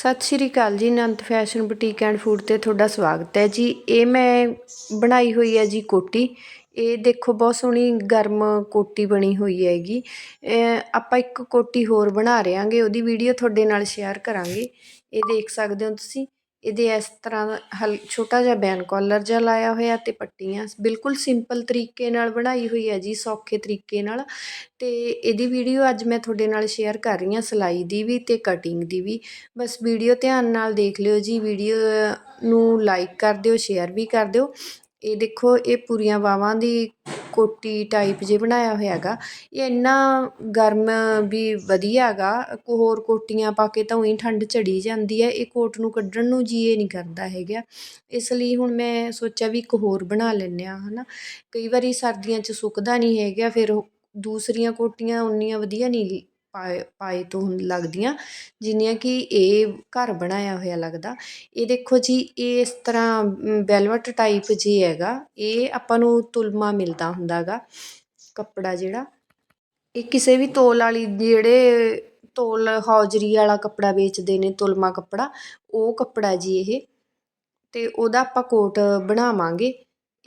ਸਤਿ ਸ਼੍ਰੀ ਅਕਾਲ ਜੀ, Anant fashion boutique and food ਤੇ ਤੁਹਾਡਾ ਸਵਾਗਤ ਹੈ ਜੀ। ਇਹ ਮੈਂ ਬਣਾਈ ਹੋਈ ਹੈ ਜੀ ਕੋਟੀ। ਇਹ ਦੇਖੋ, ਬਹੁਤ ਸੋਹਣੀ ਗਰਮ ਕੋਟੀ ਬਣੀ ਹੋਈ ਹੈਗੀ। ਆਪਾਂ ਇੱਕ ਕੋਟੀ ਹੋਰ ਬਣਾ ਰਹੇ ਹਾਂਗੇ, ਉਹਦੀ ਵੀਡੀਓ ਤੁਹਾਡੇ ਨਾਲ ਸ਼ੇਅਰ ਕਰਾਂਗੇ। ਇਹ ਦੇਖ ਸਕਦੇ ਹੋ ਤੁਸੀਂ। ਇਹਦੇ ਇਸ ਤਰ੍ਹਾਂ ਦਾ ਹਲ, ਛੋਟਾ ਜਿਹਾ ਬੈਨ ਕਾਲਰ ਜਿਹਾ ਲਾਇਆ ਹੋਇਆ ਅਤੇ ਪੱਟੀਆਂ ਬਿਲਕੁਲ ਸਿੰਪਲ ਤਰੀਕੇ ਨਾਲ ਬਣਾਈ ਹੋਈ ਹੈ ਜੀ, ਸੌਖੇ ਤਰੀਕੇ ਨਾਲ। ਅਤੇ ਇਹਦੀ ਵੀਡੀਓ ਅੱਜ ਮੈਂ ਤੁਹਾਡੇ ਨਾਲ ਸ਼ੇਅਰ ਕਰ ਰਹੀ ਹਾਂ, ਸਿਲਾਈ ਦੀ ਵੀ ਅਤੇ ਕਟਿੰਗ ਦੀ ਵੀ। ਬਸ ਵੀਡੀਓ ਧਿਆਨ ਨਾਲ ਦੇਖ ਲਿਓ ਜੀ ਵੀਡੀਓ ਨੂੰ ਲਾਈਕ ਕਰ ਦਿਓ ਸ਼ੇਅਰ ਵੀ ਕਰ ਦਿਓ। ਇਹ ਦੇਖੋ, ਇਹ ਪੂਰੀਆਂ ਬਾਹਾਂ ਦੀ ਕੋਟੀ ਟਾਈਪ ਜੇ ਬਣਾਇਆ ਹੋਇਆ ਹੈਗਾ। ਇਹ ਇੰਨਾ ਗਰਮ ਵੀ ਵਧੀਆ ਹੈਗਾ ਕੋ ਹੋਰ ਕੋਟੀਆਂ ਪਾ ਕੇ ਤਾਂ ਉਹੀ ਠੰਡ ਚੜੀ ਜਾਂਦੀ ਹੈ। ਇਹ ਕੋਟ ਨੂੰ ਕੱਢਣ ਨੂੰ ਜੀ ਇਹ ਨਹੀਂ ਕਰਦਾ ਹੈਗਾ। ਇਸ ਲਈ ਹੁਣ ਮੈਂ ਸੋਚਿਆ ਵੀ ਇੱਕ ਹੋਰ ਬਣਾ ਲੈਂਦੇ ਹਾਂ ਹੈ ਨਾ ਕਈ ਵਾਰੀ ਸਰਦੀਆਂ 'ਚ ਸੁੱਕਦਾ ਨਹੀਂ ਹੈਗਾ, ਫਿਰ ਦੂਸਰੀਆਂ ਕੋਟੀਆਂ ਉਨੀਆਂ ਵਧੀਆ ਨਹੀਂ ਪਾਏ ਪਾਏ ਤੋਂ ਲੱਗਦੀਆਂ, ਜਿੰਨੀਆਂ ਕਿ ਇਹ ਘਰ ਬਣਾਇਆ ਹੋਇਆ ਲੱਗਦਾ। ਇਹ ਦੇਖੋ ਜੀ, ਇਹ ਇਸ ਤਰ੍ਹਾਂ ਵੈਲਵਟ ਟਾਈਪ ਜੇ ਹੈਗਾ, ਇਹ ਆਪਾਂ ਨੂੰ ਤੁਲਮਾ ਮਿਲਦਾ ਹੁੰਦਾ ਗਾ ਕੱਪੜਾ ਜਿਹੜਾ। ਇਹ ਕਿਸੇ ਵੀ ਤੋਲ ਵਾਲੀ, ਜਿਹੜੇ ਤੋਲ ਹੌਜਰੀ ਵਾਲਾ ਕੱਪੜਾ ਵੇਚਦੇ ਨੇ, ਤੁਲਮਾ ਕੱਪੜਾ, ਉਹ ਕੱਪੜਾ ਜੀ ਇਹ। ਤੇ ਉਹਦਾ ਆਪਾਂ ਕੋਟ ਬਣਾਵਾਂਗੇ।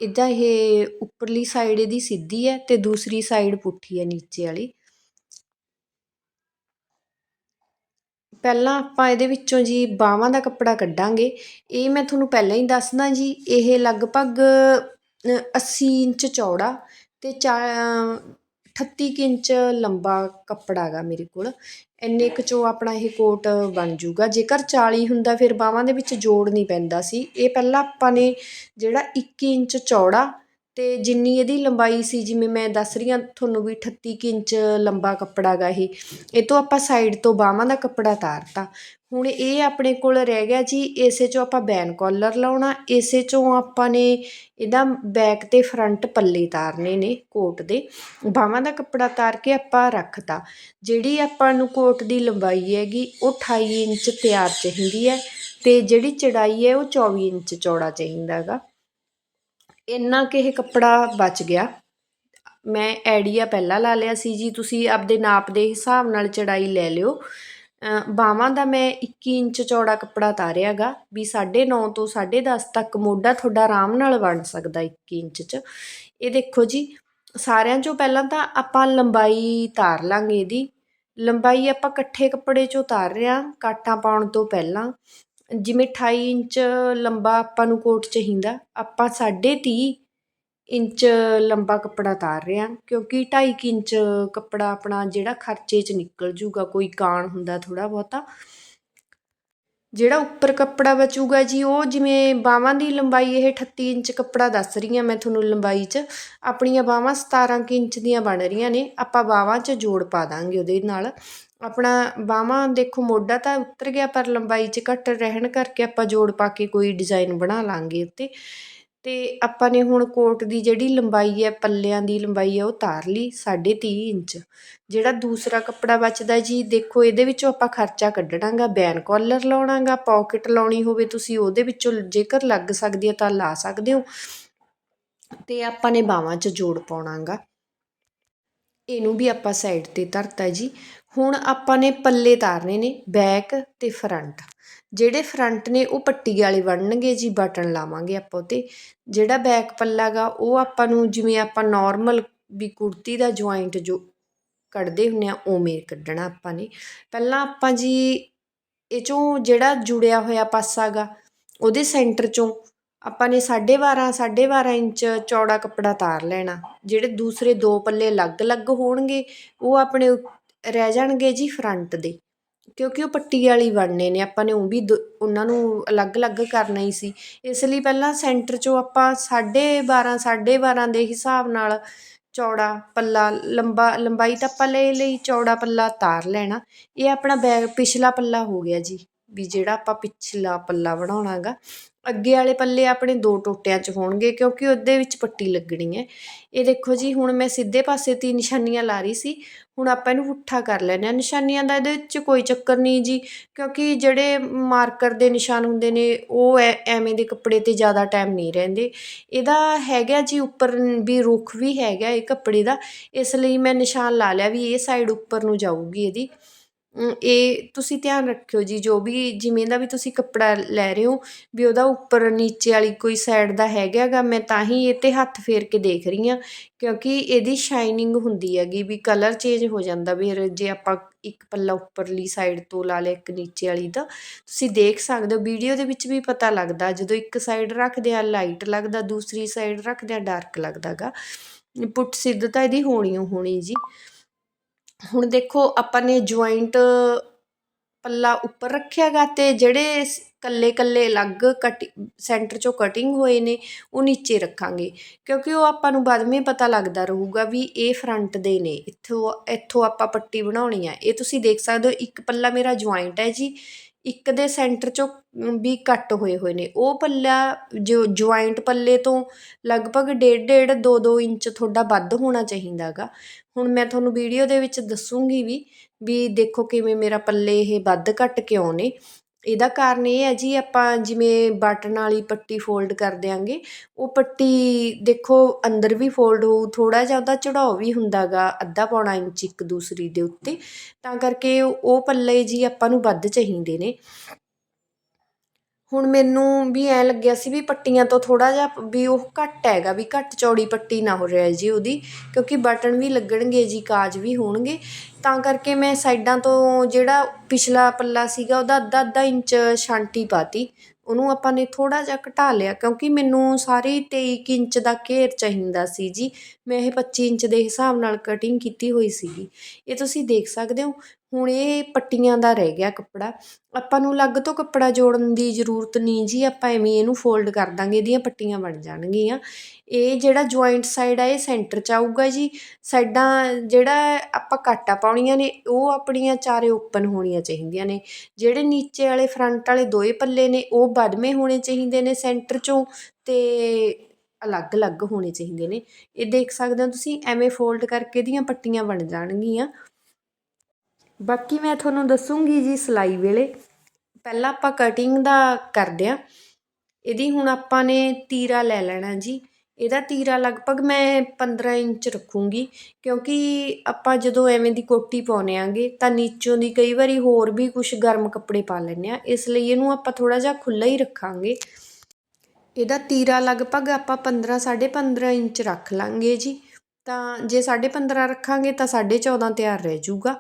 ਇਦਾਂ ਇਹ ਉੱਪਰਲੀ ਸਾਈਡ ਇਹਦੀ ਸਿੱਧੀ ਹੈ ਤੇ ਦੂਸਰੀ ਸਾਈਡ ਪੁੱਠੀ ਹੈ, ਨੀਚੇ ਵਾਲੀ। ਪਹਿਲਾਂ ਆਪਾਂ ਇਹਦੇ ਵਿੱਚੋਂ ਜੀ ਬਾਹਾਂ ਦਾ ਕੱਪੜਾ ਕੱਢਾਂਗੇ। ਇਹ ਮੈਂ ਤੁਹਾਨੂੰ ਪਹਿਲਾਂ ਹੀ ਦੱਸਦਾ ਜੀ, ਇਹ ਲਗਭਗ 80 ਇੰਚ ਚੌੜਾ ਤੇ 38 ਇੰਚ ਲੰਬਾ ਕੱਪੜਾ ਹੈਗਾ ਮੇਰੇ ਕੋਲ। ਇੰਨੇ ਕੁ 'ਚੋਂ ਆਪਣਾ ਇਹ ਕੋਟ ਬਣ ਜੂਗਾ। ਜੇਕਰ 40 ਹੁੰਦਾ ਫਿਰ ਬਾਹਾਂ ਦੇ ਵਿੱਚ ਜੋੜ ਨਹੀਂ ਪੈਂਦਾ ਸੀ। ਇਹ ਪਹਿਲਾਂ ਆਪਾਂ ਨੇ ਜਿਹੜਾ 21 ਇੰਚ ਚੌੜਾ ਅਤੇ ਜਿੰਨੀ ਇਹਦੀ ਲੰਬਾਈ ਸੀ, ਜਿਵੇਂ ਮੈਂ ਦੱਸ ਰਹੀ ਹਾਂ, ਤੁਹਾਨੂੰ ਵੀ 38 ਇੰਚ ਲੰਬਾ ਕੱਪੜਾ ਗਾ ਇਹ ਇਹ ਤੋਂ ਆਪਾਂ ਸਾਈਡ ਤੋਂ ਬਾਹਾਂ ਦਾ ਕੱਪੜਾ ਤਾਰਤਾ। ਹੁਣ ਇਹ ਆਪਣੇ ਕੋਲ ਰਹਿ ਗਿਆ ਜੀ, ਇਸੇ ਚੋਂ ਆਪਾਂ ਬੈਨ ਕੋਲਰ ਲਾਉਣਾ, ਇਸੇ ਚੋਂ ਆਪਾਂ ਨੇ ਇਹਦਾ ਬੈਕ ਅਤੇ ਫਰੰਟ ਪੱਲੇ ਤਾਰਨੇ ਨੇ ਕੋਟ ਦੇ। ਬਾਹਾਂ ਦਾ ਕੱਪੜਾ ਤਾਰ ਕੇ ਆਪਾਂ ਰੱਖਤਾ। ਜਿਹੜੀ ਆਪਾਂ ਨੂੰ ਕੋਟ ਦੀ ਲੰਬਾਈ ਹੈਗੀ, ਉਹ 28 ਇੰਚ ਤਿਆਰ ਚਾਹੀਦੀ ਹੈ ਅਤੇ ਜਿਹੜੀ ਚੜਾਈ ਹੈ, ਉਹ 24 ਇੰਚ ਚੌੜਾ ਚਾਹੀਦਾ ਹੈਗਾ ਇੰਨਾ ਕਿ ਇਹ ਕੱਪੜਾ ਬਚ ਗਿਆ। ਮੈਂ ਆਈਡੀਆ ਪਹਿਲਾਂ ਲਾ ਲਿਆ ਸੀ ਜੀ, ਤੁਸੀਂ ਆਪਦੇ ਨਾਪ ਦੇ ਹਿਸਾਬ ਨਾਲ ਚੜਾਈ ਲੈ ਲਿਓ। ਬਾਹਾਂ ਦਾ ਮੈਂ 21 ਇੰਚ ਚੌੜਾ ਕੱਪੜਾ ਤਾਰਿਆਗਾ ਵੀ 9.5 ਤੋਂ 10.5 ਤੱਕ ਮੋਢਾ ਤੁਹਾਡਾ ਆਰਾਮ ਨਾਲ ਬਣ ਸਕਦਾ 21 ਇੰਚ 'ਚ। ਇਹ ਦੇਖੋ ਜੀ, ਸਾਰਿਆਂ 'ਚੋਂ ਪਹਿਲਾਂ ਤਾਂ ਆਪਾਂ ਲੰਬਾਈ ਤਾਰ ਲਾਂਗੇ ਇਹਦੀ। ਲੰਬਾਈ ਆਪਾਂ ਇਕੱਠੇ ਕੱਪੜੇ 'ਚੋਂ ਤਾਰ ਰਹੇ ਰਿਆਂ ਕਾਟਾਂ ਪਾਉਣ ਤੋਂ ਪਹਿਲਾਂ। ਜਿਵੇਂ 28 ਇੰਚ ਲੰਬਾ ਆਪਾਂ ਨੂੰ ਕੋਟ ਚਾਹੀਦਾ, ਆਪਾਂ 30.5 ਇੰਚ ਲੰਬਾ ਕੱਪੜਾ ਤਾਰ ਰਹੇ ਹਾਂ, ਕਿਉਂਕਿ 2.5 ਇੰਚ ਕੱਪੜਾ ਆਪਣਾ ਜਿਹੜਾ ਖਰਚੇ 'ਚ ਨਿਕਲ ਜੂਗਾ, ਕੋਈ ਕਾਣ ਹੁੰਦਾ ਥੋੜ੍ਹਾ ਬਹੁਤਾ। ਜਿਹੜਾ ਉੱਪਰ ਕੱਪੜਾ ਬਚੂਗਾ ਜੀ, ਉਹ ਜਿਵੇਂ ਬਾਹਾਂ ਦੀ ਲੰਬਾਈ ਇਹ 38 ਇੰਚ ਕੱਪੜਾ ਦੱਸ ਰਹੀ ਹਾਂ ਮੈਂ ਤੁਹਾਨੂੰ ਲੰਬਾਈ 'ਚ, ਆਪਣੀਆਂ ਬਾਹਾਂ 17 ਇੰਚ ਦੀਆਂ ਬਣ ਰਹੀਆਂ ਨੇ, ਆਪਾਂ ਬਾਹਾਂ 'ਚ ਜੋੜ ਪਾ ਦਾਂਗੇ ਉਹਦੇ ਨਾਲ। ਆਪਣਾ ਬਾਹਾਂ ਦੇਖੋ ਮੋਢਾ ਤਾਂ ਉਤਰ ਗਿਆ, ਪਰ ਲੰਬਾਈ 'ਚ ਘੱਟ ਰਹਿਣ ਕਰਕੇ ਆਪਾਂ ਜੋੜ ਪਾ ਕੇ ਕੋਈ ਡਿਜ਼ਾਈਨ ਬਣਾ ਲਾਂਗੇ ਉੱਤੇ। ਅਤੇ ਆਪਾਂ ਨੇ ਹੁਣ ਕੋਟ ਦੀ ਜਿਹੜੀ ਲੰਬਾਈ ਹੈ, ਪੱਲਿਆਂ ਦੀ ਲੰਬਾਈ ਹੈ, ਉਹ ਤਾਰ ਲਈ 3.5 ਇੰਚ। ਜਿਹੜਾ ਦੂਸਰਾ ਕੱਪੜਾ ਬਚਦਾ ਜੀ, ਦੇਖੋ ਇਹਦੇ ਵਿੱਚੋਂ ਆਪਾਂ ਖਰਚਾ ਕੱਢਣਾਗਾ, ਬੈਨ ਕਾਲਰ ਲਾਉਣਾਗਾ ਪਾਕਟ ਲਾਉਣੀ ਹੋਵੇ ਤੁਸੀਂ, ਉਹਦੇ ਵਿੱਚੋਂ ਜੇਕਰ ਲੱਗ ਸਕਦੀ ਹੈ ਤਾਂ ਲਾ ਸਕਦੇ ਹੋ। ਤੇ ਆਪਾਂ ਨੇ ਬਾਹਾਂ 'ਚ ਜੋੜ ਪਾਉਣਾਗਾ। ਇਹਨੂੰ ਵੀ ਆਪਾਂ ਸਾਈਡ ਤੇ ਧਰਤਾ ਜੀ। ਹੁਣ ਆਪਾਂ ਨੇ ਪੱਲੇ ਤਾਰਨੇ ਨੇ ਬੈਕ ਤੇ ਫਰੰਟ। ਜਿਹੜੇ ਫਰੰਟ ਨੇ ਉਹ ਪੱਟੀ ਵਾਲੇ ਬਣਨਗੇ ਜੀ, ਬਟਨ ਲਾਵਾਂਗੇ ਆਪਾਂ ਉਤੇ। ਜਿਹੜਾ ਬੈਕ ਪੱਲਾ ਗਾ, ਉਹ ਆਪਾਂ ਨੂੰ ਜਿਵੇਂ ਆਪਾਂ ਨਾਰਮਲ ਵੀ ਕੁੜਤੀ ਦਾ ਜੁਆਇੰਟ ਜੋ ਕੱਢਦੇ ਹੁੰਨੇ ਆ, ਉਵੇਂ ਕੱਢਣਾ ਆਪਾਂ ਨੇ। ਪਹਿਲਾਂ ਆਪਾਂ ਜੀ ਇਹ ਚੋਂ ਜਿਹੜਾ ਜੁੜਿਆ ਹੋਇਆ ਪਾਸਾ ਗਾ, ਉਹਦੇ ਸੈਂਟਰ ਚੋਂ ਆਪਾਂ ਨੇ 12.5 12.5 ਇੰਚ ਚੌੜਾ ਕੱਪੜਾ ਤਾਰ ਲੈਣਾ। ਜਿਹੜੇ ਦੂਸਰੇ ਦੋ ਪੱਲੇ ਅਲੱਗ-ਅਲੱਗ ਹੋਣਗੇ, ਉਹ ਆਪਣੇ ਰਹਿ ਜਾਣਗੇ ਜੀ ਫਰੰਟ ਦੇ, ਕਿਉਂਕਿ ਉਹ ਪੱਟੀ ਵਾਲੀ ਬਣਨੇ ਨੇ, ਆਪਾਂ ਨੇ ਉਹ ਵੀ ਉਹਨਾਂ ਨੂੰ ਅਲੱਗ-ਅਲੱਗ ਕਰਨਾ ਹੀ ਸੀ। ਇਸ ਲਈ ਪਹਿਲਾਂ ਸੈਂਟਰ 'ਚੋਂ ਆਪਾਂ 12.5 12.5 ਦੇ ਹਿਸਾਬ ਨਾਲ ਚੌੜਾ ਪੱਲਾ, ਲੰਬਾ, ਲੰਬਾਈ ਤਾਂ ਆਪਾਂ ਲੈ ਲਈ, ਚੌੜਾ ਪੱਲਾ ਤਾਰ ਲੈਣਾ। ਇਹ ਆਪਣਾ ਬੈ, ਪਿਛਲਾ ਪੱਲਾ ਹੋ ਗਿਆ ਜੀ, ਵੀ ਜਿਹੜਾ ਆਪਾਂ ਪਿਛਲਾ ਪੱਲਾ ਬਣਾਉਣਾ ਗਾ ਅੱਗੇ ਵਾਲੇ ਪੱਲੇ ਆਪਣੇ ਦੋ ਟੋਟਿਆਂ 'ਚ ਹੋਣਗੇ, ਕਿਉਂਕਿ ਉਹਦੇ ਵਿੱਚ ਪੱਟੀ ਲੱਗਣੀ ਹੈ। ਇਹ ਦੇਖੋ ਜੀ, ਹੁਣ ਮੈਂ ਸਿੱਧੇ ਪਾਸੇ ਤੀ ਨਿਸ਼ਾਨੀਆਂ ਲਾ ਰਹੀ ਸੀ, ਹੁਣ ਆਪਾਂ ਇਹਨੂੰ ਪੁੱਠਾ ਕਰ ਲੈਣਾ ਨਿਸ਼ਾਨੀਆਂ ਦਾ ਇਹਦੇ ਵਿੱਚ ਕੋਈ ਚੱਕਰ ਨਹੀਂ ਜੀ, ਕਿਉਂਕਿ ਜਿਹੜੇ ਮਾਰਕਰ ਦੇ ਨਿਸ਼ਾਨ ਹੁੰਦੇ ਨੇ, ਉਹ ਐਵੇਂ ਦੇ ਕੱਪੜੇ 'ਤੇ ਜ਼ਿਆਦਾ ਟਾਈਮ ਨਹੀਂ ਰਹਿੰਦੇ। ਇਹਦਾ ਹੈਗਾ ਜੀ ਉੱਪਰ ਵੀ ਰੁੱਖ ਵੀ ਹੈਗਾ ਇਹ ਕੱਪੜੇ ਦਾ, ਇਸ ਲਈ ਮੈਂ ਨਿਸ਼ਾਨ ਲਾ ਲਿਆ ਵੀ ਇਹ ਸਾਈਡ ਉੱਪਰ ਨੂੰ ਜਾਊਗੀ ਇਹਦੀ। ਇਹ ਤੁਸੀਂ ਧਿਆਨ ਰੱਖਿਓ ਜੀ, ਜੋ ਵੀ ਜਿਵੇਂ ਦਾ ਵੀ ਤੁਸੀਂ ਕੱਪੜਾ ਲੈ ਰਹੇ ਹੋ, ਵੀ ਉਹਦਾ ਉੱਪਰ ਨੀਚੇ ਵਾਲੀ ਕੋਈ ਸਾਈਡ ਦਾ ਹੈਗਾ ਗਾ ਮੈਂ ਤਾਂ ਹੀ ਇਹ 'ਤੇ ਹੱਥ ਫੇਰ ਕੇ ਦੇਖ ਰਹੀ ਹਾਂ, ਕਿਉਂਕਿ ਇਹਦੀ ਸ਼ਾਈਨਿੰਗ ਹੁੰਦੀ ਹੈਗੀ ਵੀ ਕਲਰ ਚੇਂਜ ਹੋ ਜਾਂਦਾ ਵੀ ਜੇ ਆਪਾਂ ਇੱਕ ਪੱਲਾ ਉੱਪਰਲੀ ਸਾਈਡ ਤੋਂ ਲਾ ਲਿਆ, ਇੱਕ ਨੀਚੇ ਵਾਲੀ ਦਾ, ਤੁਸੀਂ ਦੇਖ ਸਕਦੇ ਹੋ ਵੀਡੀਓ ਦੇ ਵਿੱਚ ਵੀ ਪਤਾ ਲੱਗਦਾ, ਜਦੋਂ ਇੱਕ ਸਾਈਡ ਰੱਖਦੇ ਆ ਲਾਈਟ ਲੱਗਦਾ, ਦੂਸਰੀ ਸਾਈਡ ਰੱਖਦੇ ਆ ਡਾਰਕ ਲੱਗਦਾ ਗਾ ਪੁੱਟ ਸਿੱਧਤਾ ਇਹਦੀ ਹੋਣੀ ਓ ਹੋਣੀ ਜੀ। ਹੁਣ ਦੇਖੋ, ਆਪਾਂ ਨੇ ਜੁਆਇੰਟ ਪੱਲਾ ਉੱਪਰ ਰੱਖਿਆ ਗਾ ਅਤੇ ਜਿਹੜੇ ਇਕੱਲੇ ਇਕੱਲੇ ਅਲੱਗ ਕਟ ਸੈਂਟਰ ਚੋਂ ਕਟਿੰਗ ਹੋਏ ਨੇ, ਉਹ ਨੀਚੇ ਰੱਖਾਂਗੇ। ਕਿਉਂਕਿ ਉਹ ਆਪਾਂ ਨੂੰ ਬਾਅਦ ਵਿੱਚ ਪਤਾ ਲੱਗਦਾ ਰਹੂਗਾ ਵੀ ਇਹ ਫਰੰਟ ਦੇ ਨੇ, ਇੱਥੋਂ ਇੱਥੋਂ ਆਪਾਂ ਪੱਟੀ ਬਣਾਉਣੀ ਆ। ਇਹ ਤੁਸੀਂ ਦੇਖ ਸਕਦੇ ਹੋ, ਇੱਕ ਪੱਲਾ ਮੇਰਾ ਜੁਆਇੰਟ ਹੈ ਜੀ। ਇੱਕ ਦੇ ਸੈਂਟਰ ਚੋਂ ਵੀ ਕੱਟ ਹੋਏ ਹੋਏ ਨੇ। ਉਹ ਪੱਲਾ ਜੋ ਜੁਆਇੰਟ ਪੱਲੇ ਤੋਂ ਲਗਭਗ ਡੇਢ ਡੇਢ ਦੋ ਦੋ ਇੰਚ ਤੁਹਾਡਾ ਵੱਧ ਹੋਣਾ ਚਾਹੀਦਾ ਗਾ। ਹੁਣ ਮੈਂ ਤੁਹਾਨੂੰ ਵੀਡੀਓ ਦੇ ਵਿੱਚ ਦੱਸੂੰਗੀ ਵੀ ਵੀ ਦੇਖੋ ਕਿਵੇਂ ਮੇਰਾ ਪੱਲੇ ਇਹ ਵੱਧ ਘੱਟ ਕਿਉਂ ਨੇ। ਇਹਦਾ ਕਾਰਨ ਇਹ ਹੈ ਜੀ, ਆਪਾਂ ਜਿਵੇਂ ਬਟਨ ਵਾਲੀ ਪੱਟੀ ਫੋਲਡ ਕਰ ਦਿਆਂਗੇ, ਉਹ ਪੱਟੀ ਦੇਖੋ ਅੰਦਰ ਵੀ ਫੋਲਡ ਹੋਊ, ਥੋੜ੍ਹਾ ਜਿਹਾ ਉਹਦਾ ਚੜਾਓ ਵੀ ਹੁੰਦਾ ਗਾ ਅੱਧਾ ਪੌਣਾ ਇੰਚ ਇੱਕ ਦੂਸਰੀ ਦੇ ਉੱਤੇ। ਤਾਂ ਕਰਕੇ ਉਹ ਪੱਲੇ ਜੀ ਆਪਾਂ ਨੂੰ ਵੱਧ ਚਾਹੀਦੇ ਨੇ। ਹੁਣ ਮੈਨੂੰ ਵੀ ਐਂ ਲੱਗਿਆ ਸੀ ਵੀ ਪੱਟੀਆਂ ਤੋਂ ਥੋੜ੍ਹਾ ਜਿਹਾ ਵੀ ਉਹ ਘੱਟ ਹੈਗਾ, ਵੀ ਘੱਟ ਚੌੜੀ ਪੱਟੀ ਨਾ ਹੋ ਰਿਹਾ ਜੀ ਉਹਦੀ, ਕਿਉਂਕਿ ਬਟਨ ਵੀ ਲੱਗਣਗੇ ਜੀ, ਕਾਜ ਵੀ ਹੋਣਗੇ। ਤਾਂ ਕਰਕੇ ਮੈਂ ਸਾਈਡਾਂ ਤੋਂ ਜਿਹੜਾ ਪਿਛਲਾ ਪੱਲਾ ਸੀਗਾ, ਉਹਦਾ ਅੱਧਾ ਅੱਧਾ ਇੰਚ ਛਾਂਟੀ ਪਾਤੀ। ਉਹਨੂੰ ਆਪਾਂ ਨੇ ਥੋੜ੍ਹਾ ਜਿਹਾ ਘਟਾ ਲਿਆ, ਕਿਉਂਕਿ ਮੈਨੂੰ ਸਾਰੇ ਤੇਈ ਕੁ ਇੰਚ ਦਾ ਘੇਰ ਚਾਹੀਦਾ ਸੀ ਜੀ। ਮੈਂ ਇਹ 25 ਇੰਚ ਦੇ ਹਿਸਾਬ ਨਾਲ ਕਟਿੰਗ ਕੀਤੀ ਹੋਈ ਸੀਗੀ। ਇਹ ਤੁਸੀਂ ਦੇਖ ਸਕਦੇ ਹੋ ਹੁਣ ਇਹ ਪੱਟੀਆਂ ਦਾ ਰਹਿ ਗਿਆ ਕੱਪੜਾ। ਆਪਾਂ ਨੂੰ ਅਲੱਗ ਤੋਂ ਕੱਪੜਾ ਜੋੜਨ ਦੀ ਜ਼ਰੂਰਤ ਨਹੀਂ ਜੀ, ਆਪਾਂ ਐਵੇਂ ਇਹਨੂੰ ਫੋਲਡ ਕਰ ਦਾਂਗੇ, ਇਹਦੀਆਂ ਪੱਟੀਆਂ ਬਣ ਜਾਣਗੀਆਂ। ਇਹ ਜਿਹੜਾ ਜੁਆਇੰਟ ਸਾਈਡ ਆ, ਇਹ ਸੈਂਟਰ 'ਚ ਆਊਗਾ ਜੀ। ਸਾਈਡਾਂ ਜਿਹੜਾ ਆਪਾਂ ਕਾਟਾ ਪਾਉਣੀਆਂ ਨੇ, ਉਹ ਆਪਣੀਆਂ ਚਾਰੇ ਓਪਨ ਹੋਣੀਆਂ ਚਾਹੀਦੀਆਂ ਨੇ। ਜਿਹੜੇ ਨੀਚੇ ਵਾਲੇ ਫਰੰਟ ਵਾਲੇ ਦੋਏ ਪੱਲੇ ਨੇ, ਉਹ ਵੱਡਵੇਂ ਹੋਣੇ ਚਾਹੀਦੇ ਨੇ ਸੈਂਟਰ 'ਚੋਂ ਤੇ ਅਲੱਗ-ਅਲੱਗ ਹੋਣੇ ਚਾਹੀਦੇ ਨੇ। ਇਹ ਦੇਖ ਸਕਦੇ ਹੋ ਤੁਸੀਂ, ਐਵੇਂ ਫੋਲਡ ਕਰਕੇ ਇਹਦੀਆਂ ਪੱਟੀਆਂ ਬਣ ਜਾਣਗੀਆਂ। ਬਾਕੀ ਮੈਂ ਤੁਹਾਨੂੰ ਦੱਸੂੰਗੀ ਜੀ ਸਿਲਾਈ ਵੇਲੇ। ਪਹਿਲਾਂ ਆਪਾਂ ਕਟਿੰਗ ਦਾ ਕਰਦੇ ਹਾਂ। ਇਹਦੀ ਹੁਣ ਆਪਾਂ ਨੇ ਤੀਰਾ ਲੈ ਲੈਣਾ ਜੀ। ਇਹਦਾ ਤੀਰਾ ਲਗਭਗ ਮੈਂ 15 ਇੰਚ ਰੱਖੂੰਗੀ। ਕਿਉਂਕਿ ਆਪਾਂ ਜਦੋਂ ਐਵੇਂ ਦੀ ਕੋਟੀ ਪਾਉਨੇ ਆਂਗੇ, ਤਾਂ ਨੀਚੋਂ ਦੀ ਕਈ ਵਾਰੀ ਹੋਰ ਵੀ ਕੁਝ ਗਰਮ ਕੱਪੜੇ ਪਾ ਲੈਂਦੇ ਆ ਇਸ ਲਈ ਇਹਨੂੰ ਆਪਾਂ ਥੋੜਾ ਜਿਹਾ ਖੁੱਲਾ ਹੀ ਰੱਖਾਂਗੇ। ਇਹਦਾ ਤੀਰਾ ਲਗਭਗ ਆਪਾਂ 15 15.5 ਇੰਚ ਰੱਖ ਲਾਂਗੇ ਜੀ। ਤਾਂ ਜੇ 15.5 ਰੱਖਾਂਗੇ, ਤਾਂ 14.5 ਤਿਆਰ ਰਹਿ ਜਾਊਗਾ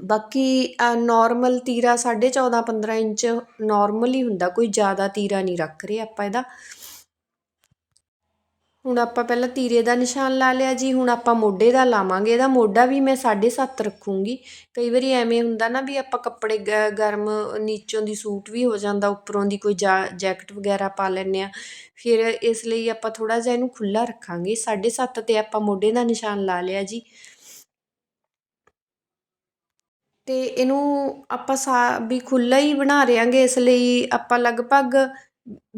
ਬਾਕੀ ਨੋਰਮਲ ਤੀਰਾ 14.5 15 ਇੰਚ ਨੋਰਮਲ ਹੀ ਹੁੰਦਾ, ਕੋਈ ਜ਼ਿਆਦਾ ਤੀਰਾ ਨਹੀਂ ਰੱਖ ਰਹੇ ਆਪਾਂ ਇਹਦਾ। ਹੁਣ ਆਪਾਂ ਪਹਿਲਾਂ ਤੀਰੇ ਦਾ ਨਿਸ਼ਾਨ ਲਾ ਲਿਆ ਜੀ, ਹੁਣ ਆਪਾਂ ਮੋਢੇ ਦਾ ਲਾਵਾਂਗੇ, ਇਹਦਾ ਮੋਢਾ ਵੀ ਮੈਂ 7.5 ਰੱਖੂੰਗੀ। ਕਈ ਵਾਰੀ ਐਵੇਂ ਹੁੰਦਾ ਨਾ ਵੀ ਆਪਾਂ ਕੱਪੜੇ ਗਰਮ ਨੀਚੋਂ ਦੀ ਸੂਟ ਵੀ ਹੋ ਜਾਂਦਾ, ਉੱਪਰੋਂ ਦੀ ਕੋਈ ਜੈਕਟ ਵਗੈਰਾ ਪਾ ਲੈਂਦੇ ਆ ਫਿਰ ਇਸ ਲਈ ਆਪਾਂ ਥੋੜਾ ਜਿਹਾ ਇਹਨੂੰ ਖੁੱਲਾ ਰੱਖਾਂਗੇ। 7.5 ਤੇ ਆਪਾਂ ਮੋਢੇ ਦਾ ਨਿਸ਼ਾਨ ਲਾ ਲਿਆ ਜੀ। ਤੇ ਇਹਨੂੰ ਆਪਾਂ ਸਾ ਵੀ ਖੁੱਲ੍ਹਾ ਹੀ ਬਣਾ ਰਿਆਂਗੇ ਇਸ ਲਈ ਆਪਾਂ ਲਗਭਗ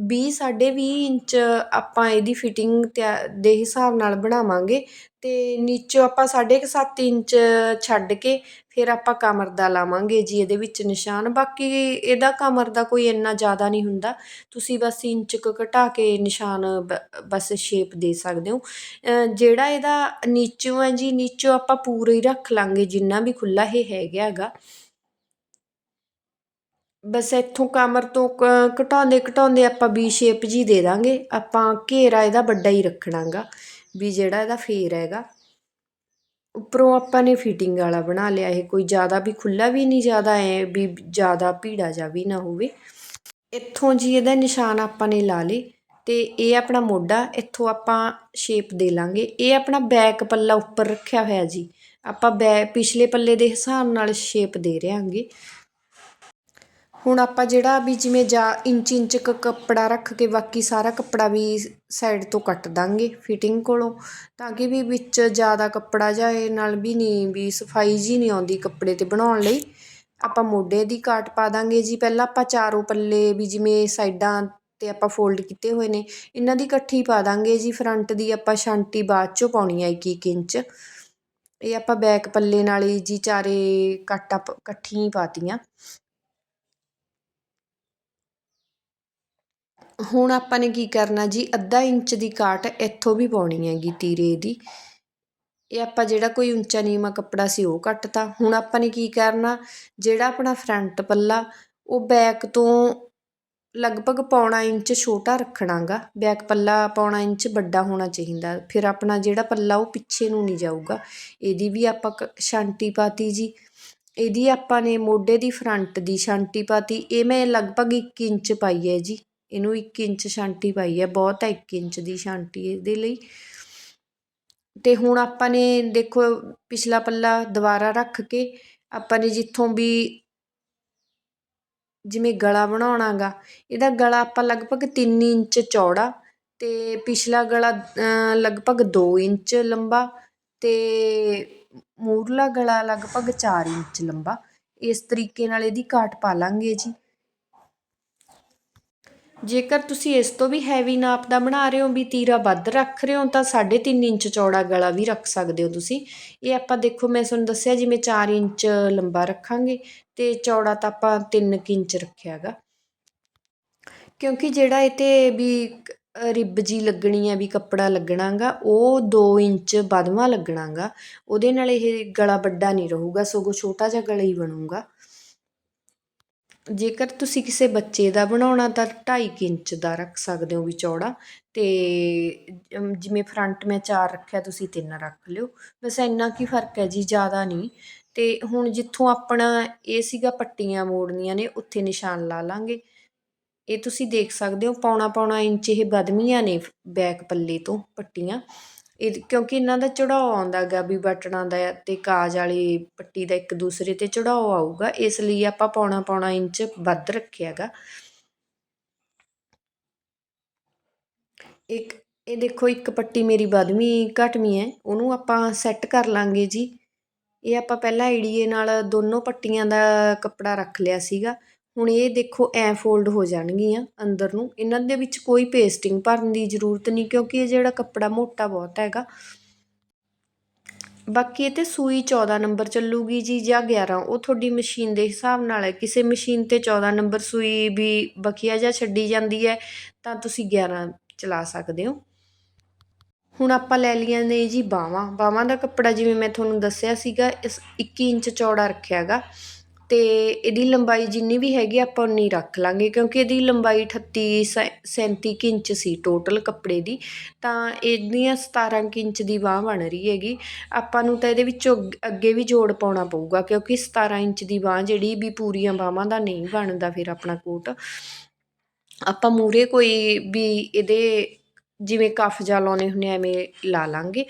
ਵੀਹ ਸਾਢੇ ਵੀਹ ਇੰਚ ਆਪਾਂ ਇਹਦੀ ਫਿਟਿੰਗ ਤਿਆ, ਦੇ ਹਿਸਾਬ ਨਾਲ ਬਣਾਵਾਂਗੇ ਅਤੇ ਨੀਚੋਂ ਆਪਾਂ ਸਾਢੇ ਕੁ ਸੱਤ ਇੰਚ ਛੱਡ ਕੇ ਫਿਰ ਆਪਾਂ ਕਮਰ ਦਾ ਲਾਵਾਂਗੇ ਜੀ, ਇਹਦੇ ਵਿੱਚ ਨਿਸ਼ਾਨ। ਬਾਕੀ ਇਹਦਾ ਕਮਰ ਦਾ ਕੋਈ ਇੰਨਾ ਜ਼ਿਆਦਾ ਨਹੀਂ ਹੁੰਦਾ। ਤੁਸੀਂ ਬਸ ਇੰਚ ਕੁ ਘਟਾ ਕੇ ਨਿਸ਼ਾਨ ਬ, ਬਸ ਸ਼ੇਪ ਦੇ ਸਕਦੇ ਹੋ। ਜਿਹੜਾ ਇਹਦਾ ਨੀਚੋਂ ਹੈ ਜੀ, ਨੀਚੋਂ ਆਪਾਂ ਪੂਰਾ ਹੀ ਰੱਖ ਲਾਂਗੇ, ਜਿੰਨਾ ਵੀ ਖੁੱਲ੍ਹਾ ਇਹ ਹੈਗਾ ਹੈਗਾ। ਬਸ ਇੱਥੋਂ ਕਮਰ ਤੋਂ ਕ, ਘਟਾਉਂਦੇ ਘਟਾਉਂਦੇ ਆਪਾਂ ਵੀ ਸ਼ੇਪ ਜੀ ਦੇ ਦਾਂਗੇ। ਆਪਾਂ ਘੇਰਾ ਇਹਦਾ ਵੱਡਾ ਹੀ ਰੱਖਣਾ ਗਾ ਵੀ ਜਿਹੜਾ ਇਹਦਾ ਫੇਰ ਹੈਗਾ। ਉੱਪਰੋਂ ਆਪਾਂ ਨੇ ਫਿਟਿੰਗ ਵਾਲਾ ਬਣਾ ਲਿਆ, ਇਹ ਕੋਈ ਜ਼ਿਆਦਾ ਵੀ ਖੁੱਲਾ ਵੀ ਨਹੀਂ, ਜ਼ਿਆਦਾ ਐ ਵੀ ਜ਼ਿਆਦਾ ਭੀੜਾ ਜਾ ਵੀ ਨਾ ਹੋਵੇ। ਇੱਥੋਂ ਜੀ ਇਹਦਾ ਨਿਸ਼ਾਨ ਆਪਾਂ ਨੇ ਲਾ ਲਏ ਤੇ ਇਹ ਆਪਣਾ ਮੋਢਾ, ਇੱਥੋਂ ਆਪਾਂ ਸ਼ੇਪ ਦੇ ਲਾਂਗੇ। ਇਹ ਆਪਣਾ ਬੈਕ ਪੱਲਾ ਉੱਪਰ ਰੱਖਿਆ ਹੋਇਆ ਜੀ। ਆਪਾਂ ਬੈ, ਪਿਛਲੇ ਪੱਲੇ ਦੇ ਹਿਸਾਬ ਨਾਲ ਸ਼ੇਪ ਦੇ ਰਿਆਂਗੇ ਹੁਣ ਆਪਾਂ ਜਿਹੜਾ ਵੀ ਜਿਵੇਂ ਜਾ ਇੰਚ ਇੰਚ ਕ ਕੱਪੜਾ ਰੱਖ ਕੇ ਬਾਕੀ ਸਾਰਾ ਕੱਪੜਾ ਵੀ ਸਾਈਡ ਤੋਂ ਕੱਟ ਦਾਂਗੇ ਫਿਟਿੰਗ ਕੋਲੋਂ, ਤਾਂ ਕਿ ਵੀ ਵਿੱਚ ਜ਼ਿਆਦਾ ਕੱਪੜਾ ਜਾਏ, ਨਾਲ ਵੀ ਨਹੀਂ ਵੀ ਸਫ਼ਾਈ ਜੀ ਨਹੀਂ ਆਉਂਦੀ ਕੱਪੜੇ 'ਤੇ ਬਣਾਉਣ ਲਈ। ਆਪਾਂ ਮੋਢੇ ਦੀ ਕਾਟ ਪਾ ਦਾਂਗੇ ਜੀ। ਪਹਿਲਾਂ ਆਪਾਂ ਚਾਰੋਂ ਪੱਲੇ ਵੀ ਜਿਵੇਂ ਸਾਈਡਾਂ 'ਤੇ ਆਪਾਂ ਫੋਲਡ ਕੀਤੇ ਹੋਏ ਨੇ, ਇਹਨਾਂ ਦੀ ਇਕੱਠੀ ਪਾ ਦਾਂਗੇ ਜੀ। ਫਰੰਟ ਦੀ ਆਪਾਂ ਛਾਂਟੀ ਬਾਅਦ 'ਚੋਂ ਪਾਉਣੀ ਆ ਇੱਕ ਇੱਕ ਇੰਚ। ਇਹ ਆਪਾਂ ਬੈਕ ਪੱਲੇ ਨਾਲ ਹੀ ਜੀ ਚਾਰੇ ਕੱਟ ਅਪ ਇਕੱਠੀ ਹੀ ਪਾਤੀਆਂ। ਹੁਣ ਆਪਾਂ ਨੇ ਕੀ ਕਰਨਾ ਜੀ? ਅੱਧਾ ਇੰਚ ਦੀ ਕਾਟ ਇੱਥੋਂ ਵੀ ਪਾਉਣੀ ਹੈਗੀ ਤੀਰੇ ਦੀ। ਇਹ ਆਪਾਂ ਜਿਹੜਾ ਕੋਈ ਉੱਚਾ ਨੀਵਾਂ ਕੱਪੜਾ ਸੀ ਉਹ ਕੱਟਤਾ। ਹੁਣ ਆਪਾਂ ਨੇ ਕੀ ਕਰਨਾ? ਜਿਹੜਾ ਆਪਣਾ ਫਰੰਟ ਪੱਲਾ, ਉਹ ਬੈਕ ਤੋਂ ਲਗਭਗ ਪੌਣਾ ਇੰਚ ਛੋਟਾ ਰੱਖਣਾਗਾ। ਬੈਕ ਪੱਲਾ ਪੌਣਾ ਇੰਚ ਵੱਡਾ ਹੋਣਾ ਚਾਹੀਦਾ। ਫਿਰ ਆਪਣਾ ਜਿਹੜਾ ਪੱਲਾ ਉਹ ਪਿੱਛੇ ਨੂੰ ਨਹੀਂ ਜਾਊਗਾ। ਇਹਦੀ ਵੀ ਆਪਾਂ ਕ- ਛਾਂਟੀ ਪਾਤੀ ਜੀ। ਇਹਦੀ ਆਪਾਂ ਨੇ ਮੋਢੇ ਦੀ ਫਰੰਟ ਦੀ ਛਾਂਟੀ ਪਾਤੀ। ਇਹ ਮੈਂ ਲਗਭਗ 1 ਇੰਚ ਪਾਈ ਹੈ ਜੀ। ਇਹਨੂੰ 1 ਇੰਚ ਛਾਂਟੀ ਪਾਈ ਹੈ, ਬਹੁਤ ਹੈ 1 ਇੰਚ ਦੀ ਛਾਂਟੀ ਇਹਦੇ ਲਈ। ਤੇ ਹੁਣ ਆਪਾਂ ਨੇ ਦੇਖੋ ਪਿਛਲਾ ਪੱਲਾ ਦੁਬਾਰਾ ਰੱਖ ਕੇ ਆਪਾਂ ਨੇ ਜਿੱਥੋਂ ਵੀ ਜਿਵੇਂ ਗਲਾ ਬਣਾਉਣਾ ਗਾ ਇਹਦਾ ਗਲਾ ਆਪਾਂ ਲਗਭਗ 3 ਇੰਚ ਚੌੜਾ ਤੇ ਪਿਛਲਾ ਗਲਾ ਲਗਭਗ 2 ਇੰਚ ਲੰਬਾ ਤੇ ਮੂਰਲਾ ਗਲਾ ਲਗਭਗ 4 ਇੰਚ ਲੰਬਾ। ਇਸ ਤਰੀਕੇ ਨਾਲ ਇਹਦੀ ਕਾਟ ਪਾ ਲਾਂਗੇ ਜੀ। ਜੇਕਰ ਤੁਸੀਂ ਇਸ ਤੋਂ ਵੀ ਹੈਵੀ ਨਾਪ ਦਾ ਬਣਾ ਰਹੇ ਹੋ, ਵੀ ਤੀਰਾ ਵੱਧ ਰੱਖ ਰਹੇ ਹੋ, ਤਾਂ 3.5 ਇੰਚ ਚੌੜਾ ਗਲਾ ਵੀ ਰੱਖ ਸਕਦੇ ਹੋ ਤੁਸੀਂ। ਇਹ ਆਪਾਂ ਦੇਖੋ, ਮੈਂ ਤੁਹਾਨੂੰ ਦੱਸਿਆ ਜਿਵੇਂ 4 ਇੰਚ ਲੰਬਾ ਰੱਖਾਂਗੇ ਤੇ ਚੌੜਾ ਤਾਂ ਆਪਾਂ 3 ਇੰਚ ਰੱਖਿਆਗਾ। ਕਿਉਂਕਿ ਜਿਹੜਾ ਇਹ ਤੇ ਵੀ ਕ- ਰਿਬ ਜੀ ਲੱਗਣੀ ਆ, ਵੀ ਕੱਪੜਾ ਲੱਗਣਾਗਾ, ਉਹ 2 ਇੰਚ ਵੱਧਵਾ ਲੱਗਣਾਗਾ। ਉਹਦੇ ਨਾਲ ਇਹ ਗਲਾ ਵੱਡਾ ਨਹੀਂ ਰਹੂਗਾ, ਸਗੋਂ ਛੋਟਾ ਜਿਹਾ ਗਲਾ ਹੀ ਬਣੂਗਾ। ਜੇਕਰ ਤੁਸੀਂ ਕਿਸੇ ਬੱਚੇ ਦਾ ਬਣਾਉਣਾ ਤਾਂ 2.5 ਇੰਚ ਦਾ ਰੱਖ ਸਕਦੇ ਹੋ ਵੀ ਚੌੜਾ ਤੇ ਜਿਵੇਂ ਫਰੰਟ ਮੈਂ ਚਾਰ ਰੱਖਿਆ, ਤੁਸੀਂ ਤਿੰਨ ਰੱਖ ਲਿਓ। ਬਸ ਇੰਨਾ ਕੀ ਫ਼ਰਕ ਹੈ ਜੀ, ਜ਼ਿਆਦਾ ਨਹੀਂ। ਅਤੇ ਹੁਣ ਜਿੱਥੋਂ ਆਪਣਾ ਇਹ ਸੀਗਾ ਪੱਟੀਆਂ ਮੋੜਨੀਆਂ ਨੇ, ਉੱਥੇ ਨਿਸ਼ਾਨ ਲਾ ਲਾਂਗੇ। ਇਹ ਤੁਸੀਂ ਦੇਖ ਸਕਦੇ ਹੋ ਪੌਣਾ ਪੌਣਾ ਇੰਚ ਇਹ ਵਧਵੀਆਂ ਨੇ ਬੈਕ ਪੱਲੇ ਤੋਂ ਪੱਟੀਆਂ। ਇਹ ਕਿਉਂਕਿ ਇਹਨਾਂ ਦਾ ਚੜਾਓ ਆਉਂਦਾ ਗਾ ਵੀ ਬਟਨਾਂ ਦਾ ਅਤੇ ਕਾਜ ਵਾਲੀ ਪੱਟੀ ਦਾ ਇੱਕ ਦੂਸਰੇ ਤੇ ਚੜਾਓ ਆਊਗਾ, ਇਸ ਲਈ ਆਪਾਂ ਪੌਣਾ ਪੌਣਾ ਇੰਚ ਵੱਧ ਰੱਖਿਆ ਗਾ ਇੱਕ, ਇਹ ਦੇਖੋ ਇੱਕ ਪੱਟੀ ਮੇਰੀ ਵਧਵੀਂ ਘਟਵੀਂ ਹੈ ਉਹਨੂੰ ਆਪਾਂ ਸੈੱਟ ਕਰ ਲਾਂਗੇ ਜੀ। ਇਹ ਆਪਾਂ ਪਹਿਲਾਂ ਏੜੀਏ ਨਾਲ ਦੋਨੋਂ ਪੱਟੀਆਂ ਦਾ ਕੱਪੜਾ ਰੱਖ ਲਿਆ ਸੀਗਾ। ਹੁਣ ਇਹ ਦੇਖੋ, ਐਂ ਫੋਲਡ ਹੋ ਜਾਣਗੀਆਂ ਅੰਦਰ ਨੂੰ। ਇਹਨਾਂ ਦੇ ਵਿੱਚ ਕੋਈ ਪੇਸਟਿੰਗ ਭਰਨ ਦੀ ਜ਼ਰੂਰਤ ਨਹੀਂ, ਕਿਉਂਕਿ ਇਹ ਜਿਹੜਾ ਕੱਪੜਾ ਮੋਟਾ ਬਹੁਤ ਹੈਗਾ। ਬਾਕੀ ਇਹ ਤੇ ਸੂਈ 14 ਨੰਬਰ ਚੱਲੂਗੀ ਜੀ, ਜਾਂ 11 ਉਹ ਤੁਹਾਡੀ ਮਸ਼ੀਨ ਦੇ ਹਿਸਾਬ ਨਾਲ ਹੈ। ਕਿਸੇ ਮਸ਼ੀਨ ਤੇ 14 ਨੰਬਰ ਸੂਈ ਵੀ ਬਖੀਆ ਜਾਂ ਛੱਡੀ ਜਾਂਦੀ ਹੈ, ਤਾਂ ਤੁਸੀਂ 11 ਚਲਾ ਸਕਦੇ ਹੋ। ਹੁਣ ਆਪਾਂ ਲੈ ਲਈਆਂ ਨੇ ਜੀ ਬਾਹਾਂ। ਬਾਹਾਂ ਦਾ ਕੱਪੜਾ ਜਿਵੇਂ ਮੈਂ ਤੁਹਾਨੂੰ ਦੱਸਿਆ ਸੀਗਾ, ਇਸ 21 ਇੰਚ ਚੌੜਾ ਰੱਖਿਆਗਾ ਅਤੇ ਇਹਦੀ ਲੰਬਾਈ ਜਿੰਨੀ ਵੀ ਹੈਗੀ ਆਪਾਂ ਉਨੀ ਰੱਖ ਲਾਂਗੇ ਕਿਉਂਕਿ ਇਹਦੀ ਲੰਬਾਈ 38 37 ਕੁ ਇੰਚ ਸੀ ਟੋਟਲ ਕੱਪੜੇ ਦੀ ਤਾਂ ਇਹਦੀਆਂ 17 ਕੁ ਇੰਚ ਦੀ ਬਾਂਹ ਬਣ ਰਹੀ ਹੈਗੀ। ਆਪਾਂ ਨੂੰ ਤਾਂ ਇਹਦੇ ਵਿੱਚੋਂ ਅੱਗ- ਅੱਗੇ ਵੀ ਜੋੜ ਪਾਉਣਾ ਪਊਗਾ ਕਿਉਂਕਿ 17 ਇੰਚ ਦੀ ਬਾਂਹ ਜਿਹੜੀ ਵੀ ਪੂਰੀਆਂ ਬਾਹਾਂ ਦਾ ਨਹੀਂ ਬਣਦਾ ਫਿਰ ਆਪਣਾ ਕੋਟ। ਆਪਾਂ ਮੂਰੇ ਕੋਈ ਵੀ ਇਹਦੇ ਜਿਵੇਂ ਕਫ ਜਾ ਲਾਉਣੇ ਹੁੰਦੇ ਆ, ਐਵੇਂ ਲਾ ਲਾਂਗੇ।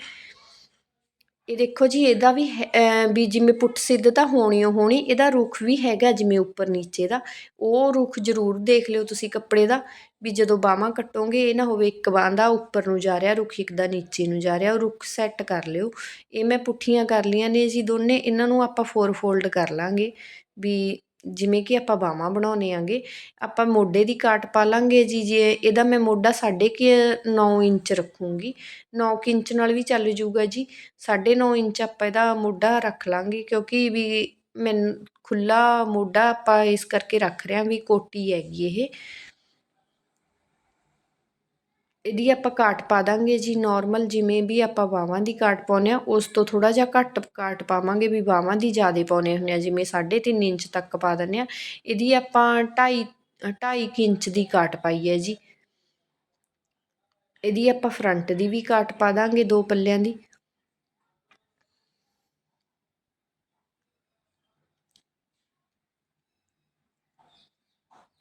ਇਹ ਦੇਖੋ ਜੀ, ਇਹਦਾ ਵੀ ਹੈ- ਵੀ ਜਿਵੇਂ ਪੁੱਠ ਸਿੱਧ ਤਾਂ ਹੋਣੀ ਓ ਹੋਣੀ, ਇਹਦਾ ਰੁੱਖ ਵੀ ਹੈਗਾ ਜਿਵੇਂ ਉੱਪਰ ਨੀਚੇ ਦਾ। ਉਹ ਰੁੱਖ ਜ਼ਰੂਰ ਦੇਖ ਲਿਓ ਤੁਸੀਂ ਕੱਪੜੇ ਦਾ, ਵੀ ਜਦੋਂ ਬਾਹਾਂ ਕੱਟੋਗੇ, ਇਹ ਨਾ ਹੋਵੇ ਇੱਕ ਬਾਂਹ ਦਾ ਉੱਪਰ ਨੂੰ ਜਾ ਰਿਹਾ, ਰੁੱਖ ਇੱਕ ਦਾ ਨੀਚੇ ਨੂੰ ਜਾ ਰਿਹਾ, ਉਹ ਰੁੱਖ ਸੈੱਟ ਕਰ ਲਿਓ। ਇਹ ਮੈਂ ਪੁੱਠੀਆਂ ਕਰ ਲਈਆਂ ਨੇ ਜੀ ਦੋਨੇ, ਇਹਨਾਂ ਨੂੰ ਆਪਾਂ ਫੋਰ ਫੋਲਡ ਕਰ ਲਾਂਗੇ, ਵੀ ਜਿਵੇਂ ਕਿ ਆਪਾਂ ਬਾਹਾਂ ਬਣਾਉਣੇ ਆਂਗੇ, ਆਪਾਂ ਮੋਢੇ ਦੀ ਕਾਟ ਪਾ ਲਾਂਗੇ ਜੀ, ਜੇ ਇਹਦਾ ਮੈਂ ਮੋਢਾ ਸਾਢੇ ਕੁ ਨੌ ਇੰਚ ਰੱਖੂੰਗੀ, ਨੌ ਕੁ ਇੰਚ ਨਾਲ ਵੀ ਚੱਲ ਜੂਗਾ ਜੀ, ਸਾਢੇ ਨੌ ਇੰਚ ਆਪਾਂ ਇਹਦਾ ਮੋਢਾ ਰੱਖ ਲਾਂਗੇ, ਕਿਉਂਕਿ ਵੀ ਮੈਨੂੰ ਖੁੱਲ੍ਹਾ ਮੋਢਾ ਆਪਾਂ ਇਸ ਕਰਕੇ ਰੱਖ ਰਹੇ ਹਾਂ ਵੀ ਕੋਟੀ ਹੈਗੀ ਇਹ। ਇਹਦੀ ਆਪਾਂ ਕਾਟ ਪਾ ਦਾਂਗੇ ਜੀ ਨਾਰਮਲ ਜਿਵੇਂ ਵੀ ਆਪਾਂ ਬਾਹਾਂ ਦੀ ਕਾਟ ਪਾਉਂਦੇ ਆ ਉਸ ਤੋਂ ਥੋੜਾ ਜਿਹਾ ਘੱਟ ਕਾਟ ਪਾਵਾਂਗੇ ਵੀ ਬਾਹਾਂ ਦੀ ਜ਼ਿਆਦਾ ਪਾਉਨੇ ਹੁੰਦੇ ਆ ਜਿਵੇਂ 3.5 ਇੰਚ ਤੱਕ ਪਾ ਦਿੰਦੇ ਆ ਇਹਦੀ ਆਪਾਂ 2.5 2.5 ਇੰਚ ਦੀ ਕਾਟ ਪਾਈ ਹੈ ਜੀ। ਇਹਦੀ ਆਪਾਂ ਫਰੰਟ ਦੀ ਵੀ ਕਾਟ ਪਾ ਦਾਂਗੇ ਦੋ ਪੱਲਿਆਂ ਦੀ।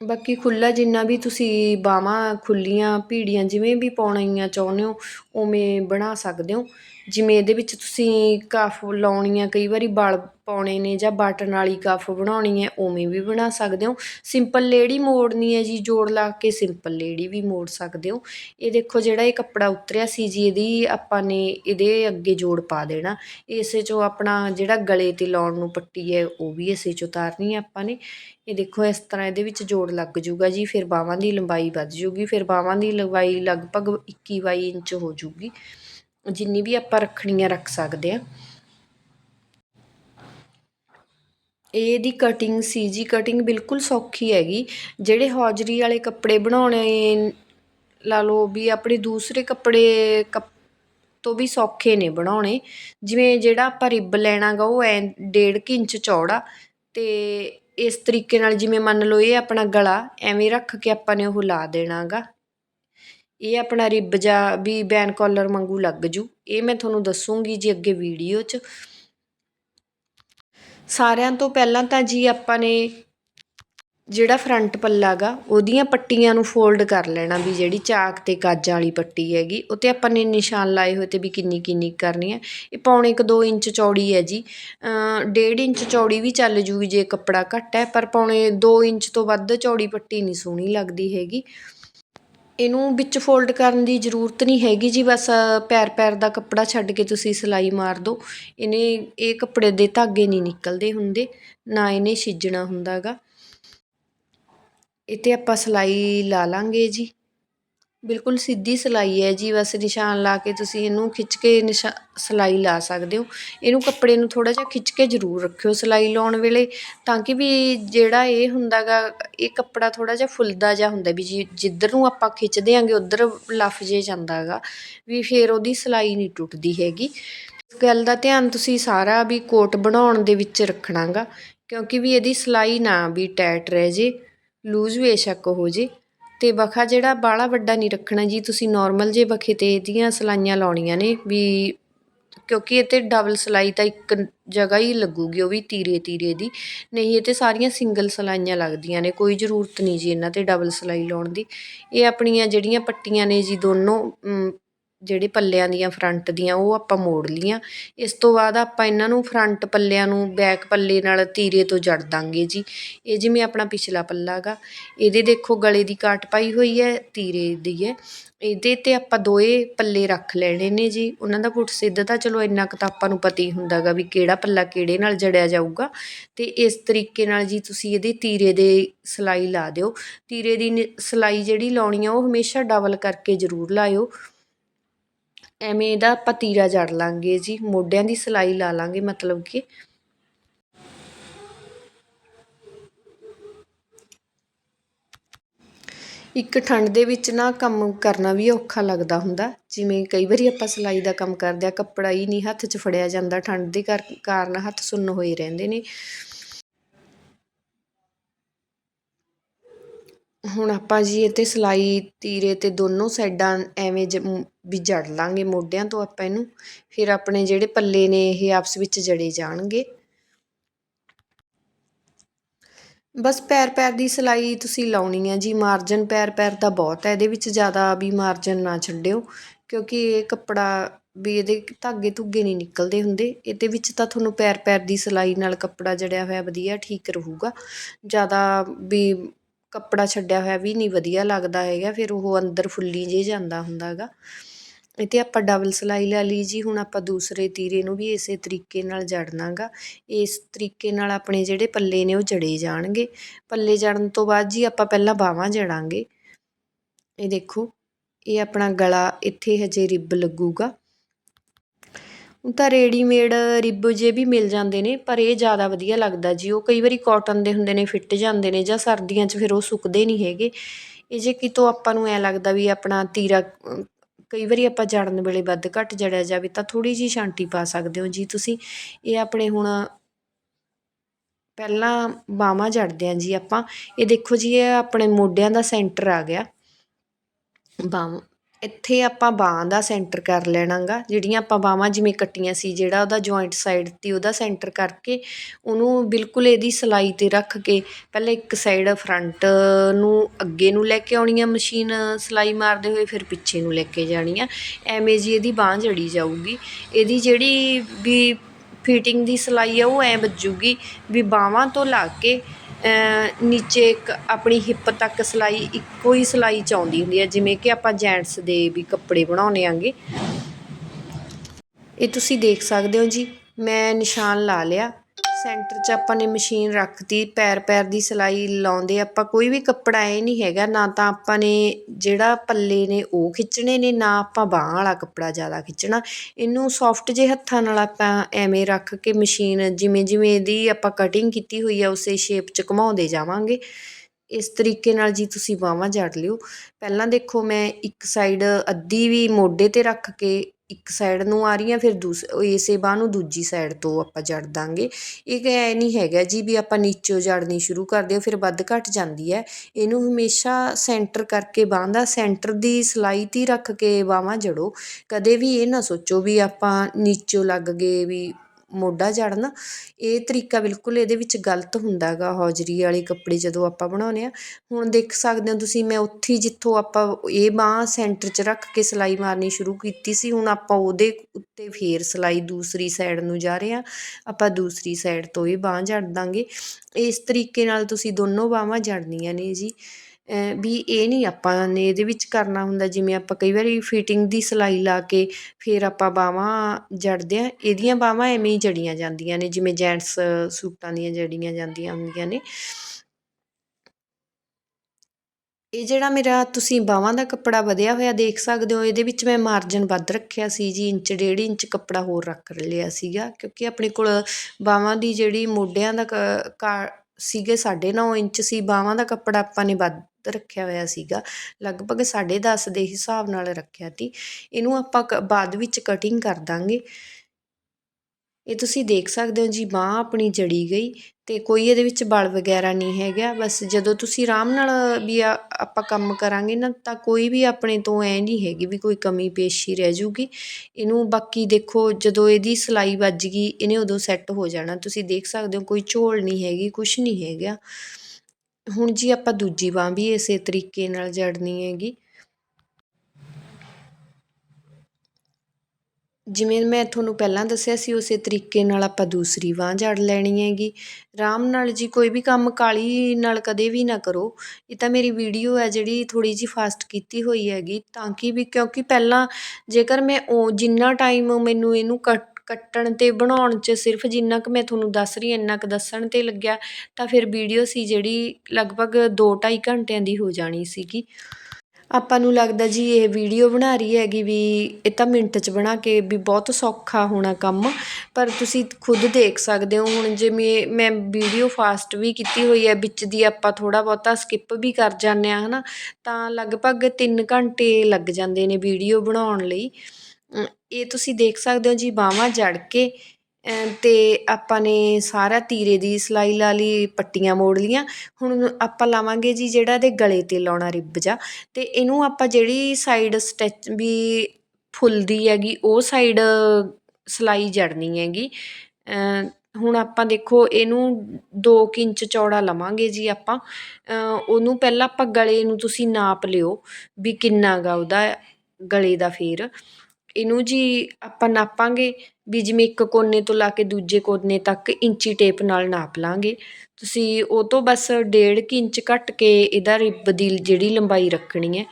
ਬਾਕੀ ਖੁੱਲ੍ਹਾ ਜਿੰਨਾ ਵੀ ਤੁਸੀਂ ਬਾਹਾਂ ਖੁੱਲੀਆਂ ਭੀੜੀਆਂ ਜਿਵੇਂ ਵੀ ਪਾਉਣੀਆਂ ਚਾਹੁੰਦੇ ਹੋ, ਉਵੇਂ ਬਣਾ ਸਕਦੇ ਹੋ। ਜਿਵੇਂ ਇਹਦੇ ਵਿੱਚ ਤੁਸੀਂ ਕਫ ਲਾਉਣੀ ਆ, ਕਈ ਵਾਰੀ ਵਲ ਪਾਉਣੇ ਨੇ ਜਾਂ ਬਟਨ ਵਾਲੀ ਕਫ ਬਣਾਉਣੀ ਹੈ, ਉਵੇਂ ਵੀ ਬਣਾ ਸਕਦੇ ਹੋ। ਸਿੰਪਲ ਲੇੜੀ ਮੋੜਨੀ ਹੈ ਜੀ, ਜੋੜ ਲਾ ਕੇ ਸਿੰਪਲ ਲੇੜੀ ਵੀ ਮੋੜ ਸਕਦੇ ਹੋ। ਇਹ ਦੇਖੋ ਜਿਹੜਾ ਇਹ ਕੱਪੜਾ ਉਤਰਿਆ ਸੀ ਜੀ, ਇਹਦੀ ਆਪਾਂ ਨੇ ਇਹਦੇ ਅੱਗੇ ਜੋੜ ਪਾ ਦੇਣਾ। ਇਸੇ 'ਚੋਂ ਆਪਣਾ ਜਿਹੜਾ ਗਲੇ 'ਤੇ ਲਾਉਣ ਨੂੰ ਪੱਟੀ ਹੈ, ਉਹ ਵੀ ਇਸੇ 'ਚੋਂ ਉਤਾਰਨੀ ਹੈ ਆਪਾਂ ਨੇ। ਇਹ ਦੇਖੋ ਇਸ ਤਰ੍ਹਾਂ ਇਹਦੇ ਵਿੱਚ ਜੋੜ ਲੱਗ ਜੂਗਾ ਜੀ, ਫਿਰ ਬਾਹਾਂ ਦੀ ਲੰਬਾਈ ਵੱਧ ਜੂਗੀ, ਫਿਰ ਬਾਹਾਂ ਦੀ ਲੰਬਾਈ ਲਗਭਗ 21 22 ਇੰਚ ਹੋ ਜੂਗੀ। ਜਿੰਨੀ ਵੀ ਆਪਾਂ ਰੱਖਣੀ ਆ ਰੱਖ ਸਕਦੇ ਆ ਇਹ ਇਹਦੀ ਕਟਿੰਗ ਸੀ ਜੀ ਕਟਿੰਗ ਬਿਲਕੁਲ ਸੌਖੀ ਹੈਗੀ। ਜਿਹੜੇ ਹੌਜਰੀ ਵਾਲੇ ਕੱਪੜੇ ਬਣਾਉਣੇ ਲਾ ਲਓ ਵੀ ਆਪਣੇ ਦੂਸਰੇ ਕੱਪੜੇ ਕੱਪ ਤੋਂ ਵੀ ਸੌਖੇ ਨੇ ਬਣਾਉਣੇ। ਜਿਵੇਂ ਜਿਹੜਾ ਆਪਾਂ ਰਿਬ ਲੈਣਾ ਗਾ ਉਹ ਐ ਡੇਢ ਕੁ ਇੰਚ ਚੌੜਾ ਅਤੇ ਇਸ ਤਰੀਕੇ ਨਾਲ ਜਿਵੇਂ ਮੰਨ ਲਓ ਇਹ ਆਪਣਾ ਗਲਾ ਐਵੇਂ ਰੱਖ ਕੇ ਆਪਾਂ ਨੇ ਉਹ ਲਾ ਦੇਣਾ ਗਾ ਇਹ ਆਪਣਾ ਰਿਬ ਜਾਂ ਵੀ ਬੈਨ ਕਾਲਰ ਵਾਂਗੂ ਲੱਗ ਜੂ। ਇਹ ਮੈਂ ਤੁਹਾਨੂੰ ਦੱਸੂਗੀ ਜੀ ਅੱਗੇ ਵੀਡੀਓ 'ਚ। ਸਾਰਿਆਂ ਤੋਂ ਪਹਿਲਾਂ ਤਾਂ ਜੀ ਆਪਾਂ ਨੇ ਜਿਹੜਾ ਫਰੰਟ ਪੱਲਾ ਗਾ, ਉਹਦੀਆਂ ਪੱਟੀਆਂ ਨੂੰ ਫੋਲਡ ਕਰ ਲੈਣਾ ਵੀ ਜਿਹੜੀ ਚਾਕ ਤੇ ਕਾਜਾਂ ਵਾਲੀ ਪੱਟੀ ਹੈਗੀ ਉਹ ਤੇ ਆਪਾਂ ਨੇ ਨਿਸ਼ਾਨ ਲਾਏ ਹੋਏ ਤੇ ਵੀ ਕਿੰਨੀ ਕਿੰਨੀ ਕਰਨੀ ਹੈ। ਇਹ ਪੌਣੇ ਕੁ 2 ਇੰਚ ਚੌੜੀ ਹੈ ਜੀ। ਡੇਢ ਇੰਚ ਚੌੜੀ ਵੀ ਚੱਲ ਜੂਗੀ ਜੇ ਕੱਪੜਾ ਘੱਟ ਹੈ, ਪਰ ਪੌਣੇ 2 ਇੰਚ ਤੋਂ ਵੱਧ ਚੌੜੀ ਪੱਟੀ ਨਹੀਂ ਸੋਹਣੀ ਲੱਗਦੀ ਹੈਗੀ। ਇਹਨੂੰ ਵਿੱਚ ਫੋਲਡ ਕਰਨ ਦੀ ਜ਼ਰੂਰਤ ਨਹੀਂ ਹੈਗੀ ਜੀ, ਬਸ ਪੈਰ ਪੈਰ ਦਾ ਕੱਪੜਾ ਛੱਡ ਕੇ ਤੁਸੀਂ ਸਿਲਾਈ ਮਾਰ ਦਿਓ। ਇਹਨੇ ਇਹ ਕੱਪੜੇ ਦੇ ਧਾਗੇ ਨਹੀਂ ਨਿਕਲਦੇ ਹੁੰਦੇ, ਨਾ ਇਹਨੇ ਛਿੱਜਣਾ ਹੁੰਦਾ ਗਾ ਇਹ 'ਤੇ ਆਪਾਂ ਸਿਲਾਈ ਲਾ ਲਾਂਗੇ ਜੀ। ਬਿਲਕੁਲ ਸਿੱਧੀ ਸਿਲਾਈ ਹੈ ਜੀ, ਬਸ ਨਿਸ਼ਾਨ ਲਾ ਕੇ ਤੁਸੀਂ ਇਹਨੂੰ ਖਿੱਚ ਕੇ ਨਿਸ਼ਾ, ਸਿਲਾਈ ਲਾ ਸਕਦੇ ਹੋ। ਇਹਨੂੰ ਕੱਪੜੇ ਨੂੰ ਥੋੜ੍ਹਾ ਜਿਹਾ ਖਿੱਚ ਕੇ ਜ਼ਰੂਰ ਰੱਖਿਓ ਸਿਲਾਈ ਲਾਉਣ ਵੇਲੇ, ਤਾਂ ਕਿ ਵੀ ਜਿਹੜਾ ਇਹ ਹੁੰਦਾ ਗਾ ਇਹ ਕੱਪੜਾ ਥੋੜ੍ਹਾ ਜਿਹਾ ਫੁੱਲਦਾ ਜਿਹਾ ਹੁੰਦਾ ਵੀ ਜੀ, ਜਿੱਧਰ ਨੂੰ ਆਪਾਂ ਖਿੱਚਦੇ ਆਂਗੇ, ਉੱਧਰ ਲੱਫ ਜੇ ਜਾਂਦਾ ਗਾ ਵੀ ਫਿਰ ਉਹਦੀ ਸਿਲਾਈ ਨਹੀਂ ਟੁੱਟਦੀ ਹੈਗੀ। ਇਸ ਗੱਲ ਦਾ ਧਿਆਨ ਤੁਸੀਂ ਸਾਰਾ ਵੀ ਕੋਟ ਬਣਾਉਣ ਦੇ ਵਿੱਚ ਰੱਖਣਾ ਗਾ ਕਿਉਂਕਿ ਵੀ ਇਹਦੀ ਸਿਲਾਈ ਨਾ ਵੀ ਟਾਈਟ ਰਹਿ ਜੇ, ਲੂਜ਼ ਬੇਸ਼ੱਕ ਹੋ ਜੇ। ਅਤੇ ਵਖਾ ਜਿਹੜਾ ਬਾਹਲਾ ਵੱਡਾ ਨਹੀਂ ਰੱਖਣਾ ਜੀ, ਤੁਸੀਂ ਨੋਰਮਲ ਜੇ ਵਖੇ 'ਤੇ ਇਹਦੀਆਂ ਸਿਲਾਈਆਂ ਲਾਉਣੀਆਂ ਨੇ ਵੀ ਕਿਉਂਕਿ ਇਹ 'ਤੇ ਡਬਲ ਸਿਲਾਈ ਤਾਂ ਇੱਕ ਜਗ੍ਹਾ ਹੀ ਲੱਗੂਗੀ, ਉਹ ਵੀ ਤੀਰੇ ਤੀਰੇ ਦੀ। ਨਹੀਂ, ਇਹ 'ਤੇ ਸਾਰੀਆਂ ਸਿੰਗਲ ਸਿਲਾਈਆਂ ਲੱਗਦੀਆਂ ਨੇ, ਕੋਈ ਜ਼ਰੂਰਤ ਨਹੀਂ ਜੀ ਇਹਨਾਂ 'ਤੇ ਡਬਲ ਸਿਲਾਈ ਲਾਉਣ ਦੀ। ਇਹ ਆਪਣੀਆਂ ਜਿਹੜੀਆਂ ਪੱਟੀਆਂ ਨੇ ਜੀ, ਦੋਨੋਂ ਜਿਹੜੇ ਪੱਲਿਆਂ ਦੀਆਂ ਫਰੰਟ ਦੀਆਂ ਉਹ ਆਪਾਂ ਮੋੜ ਲਈਆਂ। ਇਸ ਤੋਂ ਬਾਅਦ ਆਪਾਂ ਇਹਨਾਂ ਨੂੰ ਫਰੰਟ ਪੱਲਿਆਂ ਨੂੰ ਬੈਕ ਪੱਲੇ ਨਾਲ ਤੀਰੇ ਤੋਂ ਜੜ ਦਾਂਗੇ ਜੀ। ਇਹ ਜਿਵੇਂ ਆਪਣਾ ਪਿਛਲਾ ਪੱਲਾ ਗਾ। ਇਹਦੇ ਦੇਖੋ ਗਲੇ ਦੀ ਕਾਟ ਪਾਈ ਹੋਈ ਹੈ, ਤੀਰੇ ਦੀ ਹੈ। ਇਹਦੇ 'ਤੇ ਆਪਾਂ ਦੋਏ ਪੱਲੇ ਰੱਖ ਲੈਣੇ ਨੇ ਜੀ। ਉਹਨਾਂ ਦਾ ਪੁੱਠ ਸਿੱਧ ਤਾਂ ਚਲੋ ਇੰਨਾ ਕੁ ਤਾਂ ਆਪਾਂ ਨੂੰ ਪਤਾ ਹੀ ਹੁੰਦਾ ਗਾ ਵੀ ਕਿਹੜਾ ਪੱਲਾ ਕਿਹੜੇ ਨਾਲ ਜੜਿਆ ਜਾਊਗਾ। ਅਤੇ ਇਸ ਤਰੀਕੇ ਨਾਲ ਜੀ ਤੁਸੀਂ ਇਹਦੇ ਤੀਰੇ ਦੇ ਸਿਲਾਈ ਲਾ ਦਿਓ। ਤੀਰੇ ਦੀ ਸਿਲਾਈ ਜਿਹੜੀ ਲਾਉਣੀ ਆ ਉਹ ਹਮੇਸ਼ਾ ਡਬਲ ਕਰਕੇ ਜ਼ਰੂਰ ਲਾਇਓ। ਐਵੇਂ ਇਹਦਾ ਆਪਾਂ ਤੀਰਾ ਜੜ ਲਾਂਗੇ ਜੀ, ਮੋਢਿਆਂ ਦੀ ਸਿਲਾਈ ਲਾ ਲਾਂਗੇ ਮਤਲਬ ਕਿ। ਇੱਕ ਠੰਡ ਦੇ ਵਿੱਚ ਨਾ ਕੰਮ ਕਰਨਾ ਵੀ ਔਖਾ ਲੱਗਦਾ ਹੁੰਦਾ। ਜਿਵੇਂ ਕਈ ਵਾਰੀ ਆਪਾਂ ਸਿਲਾਈ ਦਾ ਕੰਮ ਕਰਦੇ ਆ, ਕੱਪੜਾ ਹੀ ਨਹੀਂ ਹੱਥ 'ਚ ਫੜਿਆ ਜਾਂਦਾ, ਠੰਡ ਦੇ ਕਾਰਨ ਹੱਥ ਸੁੰਨ ਹੋਏ ਰਹਿੰਦੇ ਨੇ। ਹੁਣ ਆਪਾਂ ਜੀ ਇਹ 'ਤੇ ਸਿਲਾਈ, ਤੀਰੇ 'ਤੇ ਦੋਨੋਂ ਸਾਈਡਾਂ ਐਵੇਂ ਜ ਵੀ ਜੜ ਲਾਂਗੇ ਮੋਢਿਆਂ ਤੋਂ ਆਪਾਂ ਇਹਨੂੰ। ਫਿਰ ਆਪਣੇ ਜਿਹੜੇ ਪੱਲੇ ਨੇ ਇਹ ਆਪਸ ਵਿੱਚ ਜੜੇ ਜਾਣਗੇ। ਬਸ ਪੈਰ ਪੈਰ ਦੀ ਸਿਲਾਈ ਤੁਸੀਂ ਲਾਉਣੀ ਹੈ ਜੀ। ਮਾਰਜਨ ਪੈਰ ਪੈਰ ਦਾ ਬਹੁਤ ਹੈ ਇਹਦੇ ਵਿੱਚ ਜ਼ਿਆਦਾ ਵੀ ਮਾਰਜਨ ਨਾ ਛੱਡਿਓ। ਕਿਉਂਕਿ ਇਹ ਕੱਪੜਾ ਵੀ ਇਹਦੇ ਧਾਗੇ ਧੁੱਗੇ ਨਹੀਂ ਨਿਕਲਦੇ ਹੁੰਦੇ। ਇਹਦੇ ਵਿੱਚ ਤਾਂ ਤੁਹਾਨੂੰ ਪੈਰ ਪੈਰ ਦੀ ਸਿਲਾਈ ਨਾਲ ਕੱਪੜਾ ਜੜਿਆ ਹੋਇਆ ਵਧੀਆ ਠੀਕ ਰਹੂਗਾ। ਜ਼ਿਆਦਾ ਵੀ ਕੱਪੜਾ ਛੱਡਿਆ ਹੋਇਆ ਵੀ ਨਹੀਂ ਵਧੀਆ ਲੱਗਦਾ ਹੈਗਾ, ਫਿਰ ਉਹ ਅੰਦਰ ਫੁੱਲੀ ਜੇ ਜਾਂਦਾ ਹੁੰਦਾ ਹੈਗਾ। ਇਹ 'ਤੇ ਆਪਾਂ ਡਬਲ ਸਿਲਾਈ ਲੈ ਲਈ ਜੀ, ਹੁਣ ਆਪਾਂ ਦੂਸਰੇ ਤੀਰੇ ਨੂੰ ਵੀ ਇਸੇ ਤਰੀਕੇ ਨਾਲ ਜੜਨਾ ਗਾ ਇਸ ਤਰੀਕੇ ਨਾਲ ਆਪਣੇ ਜਿਹੜੇ ਪੱਲੇ ਨੇ ਉਹ ਜੜੇ ਜਾਣਗੇ। ਪੱਲੇ ਜੜਨ ਤੋਂ ਬਾਅਦ ਜੀ ਆਪਾਂ ਪਹਿਲਾਂ ਬਾਹਾਂ ਜੜਾਂਗੇ। ਇਹ ਦੇਖੋ, ਇਹ ਆਪਣਾ ਗਲਾ ਇੱਥੇ ਹਜੇ ਰਿਬ ਲੱਗੂਗਾ। ਹੁਣ ਤਾਂ ਰੇਡੀਮੇਡ ਰਿਬ ਜੇ ਵੀ ਮਿਲ ਜਾਂਦੇ ਨੇ, ਪਰ ਇਹ ਜ਼ਿਆਦਾ ਵਧੀਆ ਲੱਗਦਾ ਜੀ। ਉਹ ਕਈ ਵਾਰੀ ਕੋਟਨ ਦੇ ਹੁੰਦੇ ਨੇ, ਫਿੱਟ ਜਾਂਦੇ ਨੇ ਜਾਂ ਸਰਦੀਆਂ 'ਚ ਫਿਰ ਉਹ ਸੁੱਕਦੇ ਨਹੀਂ ਹੈਗੇ। ਇਹ ਜੇ ਕਿਤੋਂ ਆਪਾਂ ਨੂੰ ਐਂ ਲੱਗਦਾ ਵੀ ਆਪਣਾ ਤੀਰਾ, ਕਈ ਵਾਰੀ ਆਪਾਂ ਜੜਨ ਵੇਲੇ ਵੱਧ ਘੱਟ ਜੜਿਆ ਜਾਵੇ ਤਾਂ ਥੋੜ੍ਹੀ ਜਿਹੀ ਛਾਂਟੀ ਪਾ ਸਕਦੇ ਹੋ ਜੀ ਤੁਸੀਂ। ਇਹ ਆਪਣੇ ਹੁਣ ਪਹਿਲਾਂ ਬਾਹਾਂ ਜੜਦੇ ਹਾਂ ਜੀ ਆਪਾਂ। ਇਹ ਦੇਖੋ ਜੀ, ਇਹ ਆਪਣੇ ਮੋਢਿਆਂ ਦਾ ਸੈਂਟਰ ਆ ਗਿਆ। ਬਾਹਾਂ ਇੱਥੇ ਆਪਾਂ ਬਾਂਹ ਦਾ ਸੈਂਟਰ ਕਰ ਲੈਣਾ ਗਾ ਜਿਹੜੀਆਂ ਆਪਾਂ ਬਾਹਵਾਂ ਜਿਵੇਂ ਕੱਟੀਆਂ ਸੀ, ਜਿਹੜਾ ਉਹਦਾ ਜੁਆਇੰਟ ਸਾਈਡ 'ਤੇ ਉਹਦਾ ਸੈਂਟਰ ਕਰਕੇ ਉਹਨੂੰ ਬਿਲਕੁਲ ਇਹਦੀ ਸਿਲਾਈ 'ਤੇ ਰੱਖ ਕੇ ਪਹਿਲਾਂ ਇੱਕ ਸਾਈਡ ਫਰੰਟ ਨੂੰ ਅੱਗੇ ਨੂੰ ਲੈ ਕੇ ਆਉਣੀ ਆ ਮਸ਼ੀਨ ਸਿਲਾਈ ਮਾਰਦੇ ਹੋਏ, ਫਿਰ ਪਿੱਛੇ ਨੂੰ ਲੈ ਕੇ ਜਾਣੀ ਆ। ਐਵੇਂ ਜੀ ਇਹਦੀ ਬਾਂਹ ਜੜੀ ਜਾਊਗੀ। ਇਹਦੀ ਜਿਹੜੀ ਵੀ ਫਿਟਿੰਗ ਦੀ ਸਿਲਾਈ ਆ, ਉਹ ਐਂ ਵੱਜੂਗੀ ਵੀ ਬਾਹਵਾਂ ਤੋਂ ਲਾ ਕੇ ਨੀਚੇ ਇੱਕ ਆਪਣੀ ਹਿੱਪ ਤੱਕ ਸਿਲਾਈ, ਇੱਕੋ ਹੀ ਸਿਲਾਈ 'ਚ ਆਉਂਦੀ ਹੁੰਦੀ ਹੈ, ਜਿਵੇਂ ਕਿ ਆਪਾਂ ਜੈਂਟਸ ਦੇ ਵੀ ਕੱਪੜੇ ਬਣਾਉਂਦੇ ਆਂਗੇ। ਇਹ ਤੁਸੀਂ ਦੇਖ ਸਕਦੇ ਹੋ ਜੀ, ਮੈਂ ਨਿਸ਼ਾਨ ਲਾ ਲਿਆ। ਸੈਂਟਰ 'ਚ ਆਪਾਂ ਨੇ ਮਸ਼ੀਨ ਰੱਖਤੀ, ਪੈਰ ਪੈਰ ਦੀ ਸਿਲਾਈ ਲਾਉਂਦੇ ਆਪਾਂ ਕੋਈ ਵੀ ਕੱਪੜਾ ਇਹ ਨਹੀਂ ਹੈਗਾ, ਨਾ ਤਾਂ ਆਪਾਂ ਨੇ ਜਿਹੜਾ ਪੱਲੇ ਨੇ ਉਹ ਖਿੱਚਣੇ ਨੇ, ਨਾ ਆਪਾਂ ਬਾਂਹ ਵਾਲਾ ਕੱਪੜਾ ਜ਼ਿਆਦਾ ਖਿੱਚਣਾ। ਇਹਨੂੰ ਸੋਫਟ ਜਿਹੇ ਹੱਥਾਂ ਨਾਲ ਆਪਾਂ ਐਵੇਂ ਰੱਖ ਕੇ ਮਸ਼ੀਨ ਜਿਵੇਂ ਜਿਵੇਂ ਇਹਦੀ ਆਪਾਂ ਕਟਿੰਗ ਕੀਤੀ ਹੋਈ ਆ, ਉਸੇ ਸ਼ੇਪ 'ਚ ਘੁਮਾਉਂਦੇ ਜਾਵਾਂਗੇ। ਇਸ ਤਰੀਕੇ ਨਾਲ ਜੀ ਤੁਸੀਂ ਬਾਹਾਂ ਜੜ ਲਿਓ। ਪਹਿਲਾਂ ਦੇਖੋ ਮੈਂ ਇੱਕ ਸਾਈਡ ਅੱਧੀ ਵੀ ਮੋਢੇ 'ਤੇ ਰੱਖ ਕੇ ਇੱਕ ਸਾਈਡ ਨੂੰ ਆ ਰਹੀਆਂ ਫਿਰ ਦੂਸ ਇਸੇ ਬਾਂਹ ਨੂੰ ਦੂਜੀ ਸਾਈਡ ਤੋਂ ਆਪਾਂ ਜੜ ਦਾਂਗੇ। ਇਹ ਐ ਨਹੀਂ ਹੈਗਾ ਜੀ ਵੀ ਆਪਾਂ ਨੀਚੋਂ ਜੜਨੀ ਸ਼ੁਰੂ ਕਰ ਦਿਓ, ਫਿਰ ਵੱਧ ਘਟ ਜਾਂਦੀ ਹੈ। ਇਹਨੂੰ ਹਮੇਸ਼ਾ ਸੈਂਟਰ ਕਰਕੇ ਬਾਂਹ ਦਾ ਸੈਂਟਰ ਦੀ ਸਲਾਈ 'ਤੇ ਰੱਖ ਕੇ ਬਾਹਾਂ ਜੜੋ। ਕਦੇ ਵੀ ਇਹ ਨਾ ਸੋਚੋ ਵੀ ਆਪਾਂ ਨੀਚੋਂ ਲੱਗ ਗਏ ਵੀ ਮੋਢਾ ਜੜਨ ਇਹ ਤਰੀਕਾ ਬਿਲਕੁਲ ਇਹਦੇ ਵਿੱਚ ਗਲਤ ਹੁੰਦਾ ਗਾ ਹੌਜਰੀ ਵਾਲੇ ਕੱਪੜੇ ਜਦੋਂ ਆਪਾਂ ਬਣਾਉਂਦੇ ਆ ਹੁਣ ਦੇਖ ਸਕਦੇ ਹੋ ਤੁਸੀਂ, ਮੈਂ ਉੱਥੇ ਜਿੱਥੋਂ ਆਪਾਂ ਇਹ ਬਾਂਹ ਸੈਂਟਰ 'ਚ ਰੱਖ ਕੇ ਸਿਲਾਈ ਮਾਰਨੀ ਸ਼ੁਰੂ ਕੀਤੀ ਸੀ, ਹੁਣ ਆਪਾਂ ਉਹਦੇ ਉੱਤੇ ਫੇਰ ਸਿਲਾਈ ਦੂਸਰੀ ਸਾਈਡ ਨੂੰ ਜਾ ਰਹੇ ਆ ਆਪਾਂ ਦੂਸਰੀ ਸਾਈਡ ਤੋਂ ਇਹ ਬਾਂਹ ਜੜ ਦਾਂਗੇ। ਇਸ ਤਰੀਕੇ ਨਾਲ ਤੁਸੀਂ ਦੋਨੋਂ ਬਾਹਾਂ ਜੜਨੀਆਂ ਨੇ ਜੀ। ਵੀ ਇਹ ਨਹੀਂ ਆਪਾਂ ਨੇ ਇਹਦੇ ਵਿੱਚ ਕਰਨਾ ਹੁੰਦਾ, ਜਿਵੇਂ ਆਪਾਂ ਕਈ ਵਾਰੀ ਫਿਟਿੰਗ ਦੀ ਸਿਲਾਈ ਲਾ ਕੇ ਫਿਰ ਆਪਾਂ ਬਾਹਾਂ ਜੜਦੇ ਹਾਂ, ਇਹਦੀਆਂ ਬਾਹਾਂ ਐਵੇਂ ਹੀ ਜੜੀਆਂ ਜਾਂਦੀਆਂ ਨੇ, ਜਿਵੇਂ ਜੈਂਟਸ ਸੂਟਾਂ ਦੀਆਂ ਜੜੀਆਂ ਜਾਂਦੀਆਂ ਹੁੰਦੀਆਂ ਨੇ। ਇਹ ਜਿਹੜਾ ਮੇਰਾ ਤੁਸੀਂ ਬਾਹਾਂ ਦਾ ਕੱਪੜਾ ਵਧਿਆ ਹੋਇਆ ਦੇਖ ਸਕਦੇ ਹੋ, ਇਹਦੇ ਵਿੱਚ ਮੈਂ ਮਾਰਜਨ ਵੱਧ ਰੱਖਿਆ ਸੀ ਜੀ, ਇੰਚ, ਡੇਢ ਇੰਚ ਕੱਪੜਾ ਹੋਰ ਰੱਖ ਲਿਆ ਸੀਗਾ, ਕਿਉਂਕਿ ਆਪਣੇ ਕੋਲ ਬਾਹਾਂ ਦੀ ਜਿਹੜੀ ਮੋਢਿਆਂ ਦਾ ਸੀਗੇ, ਸਾਢੇ ਨੌ ਇੰਚ ਸੀ ਬਾਹਾਂ ਦਾ ਕੱਪੜਾ ਆਪਾਂ ਨੇ ਵੱਧ ਰੱਖਿਆ ਹੋਇਆ ਸੀਗਾ, ਲਗਭਗ ਸਾਢੇ ਦਸ ਦੇ ਹਿਸਾਬ ਨਾਲ ਰੱਖਿਆ ਤੀ ਇਹਨੂੰ ਆਪਾਂ ਬਾਅਦ ਵਿੱਚ ਕਟਿੰਗ ਕਰ ਦਾਂਗੇ। ਇਹ ਤੁਸੀਂ ਦੇਖ ਸਕਦੇ ਹੋ ਜੀ, ਬਾਹ ਆਪਣੀ ਜੜੀ ਗਈ। ਅਤੇ ਕੋਈ ਇਹਦੇ ਵਿੱਚ ਬਲ ਵਗੈਰਾ ਨਹੀਂ ਹੈਗਾ। ਬਸ ਜਦੋਂ ਤੁਸੀਂ ਆਰਾਮ ਨਾਲ ਵੀ ਆਪਾਂ ਕੰਮ ਕਰਾਂਗੇ ਨਾ, ਤਾਂ ਕੋਈ ਵੀ ਆਪਣੇ ਤੋਂ ਐਂ ਨਹੀਂ ਹੈਗੀ ਵੀ ਕੋਈ ਕਮੀ ਪੇਸ਼ੀ ਰਹਿ ਜੂਗੀ। ਇਹਨੂੰ ਬਾਕੀ ਦੇਖੋ, ਜਦੋਂ ਇਹਦੀ ਸਿਲਾਈ ਵੱਜ ਗਈ, ਇਹਨੇ ਉਦੋਂ ਸੈੱਟ ਹੋ ਜਾਣਾ। ਤੁਸੀਂ ਦੇਖ ਸਕਦੇ ਹੋ, ਕੋਈ ਝੋਲ ਨਹੀਂ ਹੈਗੀ, ਕੁਛ ਨਹੀਂ ਹੈਗਾ। ਹੁਣ ਜੀ ਆਪਾਂ ਦੂਜੀ ਬਾਂਹ ਵੀ ਇਸੇ ਤਰੀਕੇ ਨਾਲ ਜੜਨੀ ਹੈਗੀ। ਜਿਵੇਂ ਮੈਂ ਤੁਹਾਨੂੰ ਪਹਿਲਾਂ ਦੱਸਿਆ ਸੀ, ਉਸੇ ਤਰੀਕੇ ਨਾਲ ਆਪਾਂ ਦੂਸਰੀ ਬਾਂਹ ਜੜ ਲੈਣੀ ਹੈਗੀ। ਆਰਾਮ ਨਾਲ ਜੀ ਕੋਈ ਵੀ ਕੰਮ ਕਾਹਲੀ ਨਾਲ ਕਦੇ ਵੀ ਨਾ ਕਰੋ। ਇਹ ਤਾਂ ਮੇਰੀ ਵੀਡੀਓ ਹੈ ਜਿਹੜੀ ਥੋੜ੍ਹੀ ਜਿਹੀ ਫਾਸਟ ਕੀਤੀ ਹੋਈ ਹੈਗੀ, ਤਾਂ ਕਿ ਵੀ ਕਿਉਂਕਿ ਪਹਿਲਾਂ ਜੇਕਰ ਮੈਂ ਉਹ ਜਿੰਨਾ ਟਾਈਮ ਮੈਨੂੰ ਇਹਨੂੰ ਕੱਟ, ਕੱਟਣ 'ਤੇ ਬਣਾਉਣ 'ਚ ਸਿਰਫ ਜਿੰਨਾ ਕੁ ਮੈਂ ਤੁਹਾਨੂੰ ਦੱਸ ਰਹੀ ਇੰਨਾ ਕੁ ਦੱਸਣ 'ਤੇ ਲੱਗਿਆ, ਤਾਂ ਫਿਰ ਵੀਡੀਓ ਸੀ ਜਿਹੜੀ ਲਗਭਗ ਦੋ ਢਾਈ ਘੰਟਿਆਂ ਦੀ ਹੋ ਜਾਣੀ ਸੀਗੀ। ਆਪਾਂ ਨੂੰ ਲੱਗਦਾ ਜੀ ਇਹ ਵੀਡੀਓ ਬਣਾ ਰਹੀ ਹੈਗੀ ਵੀ ਇਹ ਤਾਂ ਮਿੰਟ 'ਚ ਬਣਾ ਕੇ ਵੀ ਬਹੁਤ ਸੌਖਾ ਹੋਣਾ ਕੰਮ। ਪਰ ਤੁਸੀਂ ਖੁਦ ਦੇਖ ਸਕਦੇ ਹੋ, ਹੁਣ ਜਿਵੇਂ ਮੈਂ ਵੀਡੀਓ ਫਾਸਟ ਵੀ ਕੀਤੀ ਹੋਈ ਹੈ, ਵਿੱਚ ਦੀ ਆਪਾਂ ਥੋੜਾ ਬਹੁਤਾ ਸਕਿੱਪ ਵੀ ਕਰ ਜਾਂਦੇ ਆ ਹਨਾ। ਤਾਂ ਲਗਭਗ 3 ਘੰਟੇ ਲੱਗ ਜਾਂਦੇ ਨੇ ਵੀਡੀਓ ਬਣਾਉਣ ਲਈ। ਇਹ ਤੁਸੀਂ ਦੇਖ ਸਕਦੇ ਹੋ ਜੀ ਬਾਹਾਂ ਜੜ ਕੇ। ਅਤੇ ਆਪਾਂ ਨੇ ਸਾਰਾ ਤੀਰੇ ਦੀ ਸਿਲਾਈ ਲਾ ਲਈ, ਪੱਟੀਆਂ ਮੋੜ ਲਈਆਂ ਹੁਣ ਆਪਾਂ ਲਾਵਾਂਗੇ ਜੀ ਜਿਹੜਾ ਇਹਦੇ ਗਲੇ 'ਤੇ ਲਾਉਣਾ ਰਿੱਬ ਜਾ। ਤੇ ਇਹਨੂੰ ਆਪਾਂ ਜਿਹੜੀ ਸਾਈਡ ਸਟਿਚ ਵੀ ਫੁੱਲਦੀ ਹੈਗੀ, ਉਹ ਸਾਈਡ ਸਿਲਾਈ ਜੜਨੀ ਹੈਗੀ। ਹੁਣ ਆਪਾਂ ਦੇਖੋ, ਇਹਨੂੰ ਦੋ ਕੁ ਇੰਚ ਚੌੜਾ ਲਵਾਂਗੇ ਜੀ ਆਪਾਂ। ਉਹਨੂੰ ਪਹਿਲਾਂ ਆਪਾਂ ਗਲੇ ਨੂੰ ਤੁਸੀਂ ਨਾਪ ਲਿਓ ਵੀ ਕਿੰਨਾ ਗਾ ਉਹਦਾ ਗਲੇ ਦਾ ਫੇਰ। ਇਹਨੂੰ ਜੀ ਆਪਾਂ ਨਾਪਾਂਗੇ ਵੀ ਜਿਵੇਂ ਇੱਕ ਕੋਨੇ ਤੋਂ ਲਾ ਕੇ ਦੂਜੇ ਕੋਨੇ ਤੱਕ ਇੰਚੀ ਟੇਪ ਨਾਲ ਨਾਪ ਲਾਂਗੇ। ਤੁਸੀਂ ਉਹ ਤੋਂ ਬਸ ਡੇਢ ਕੁ ਇੰਚ ਘੱਟ ਕੇ ਇਹਦਾ ਰਿਬ ਦੀ ਜਿਹੜੀ ਲੰਬਾਈ ਰੱਖਣੀ ਹੈ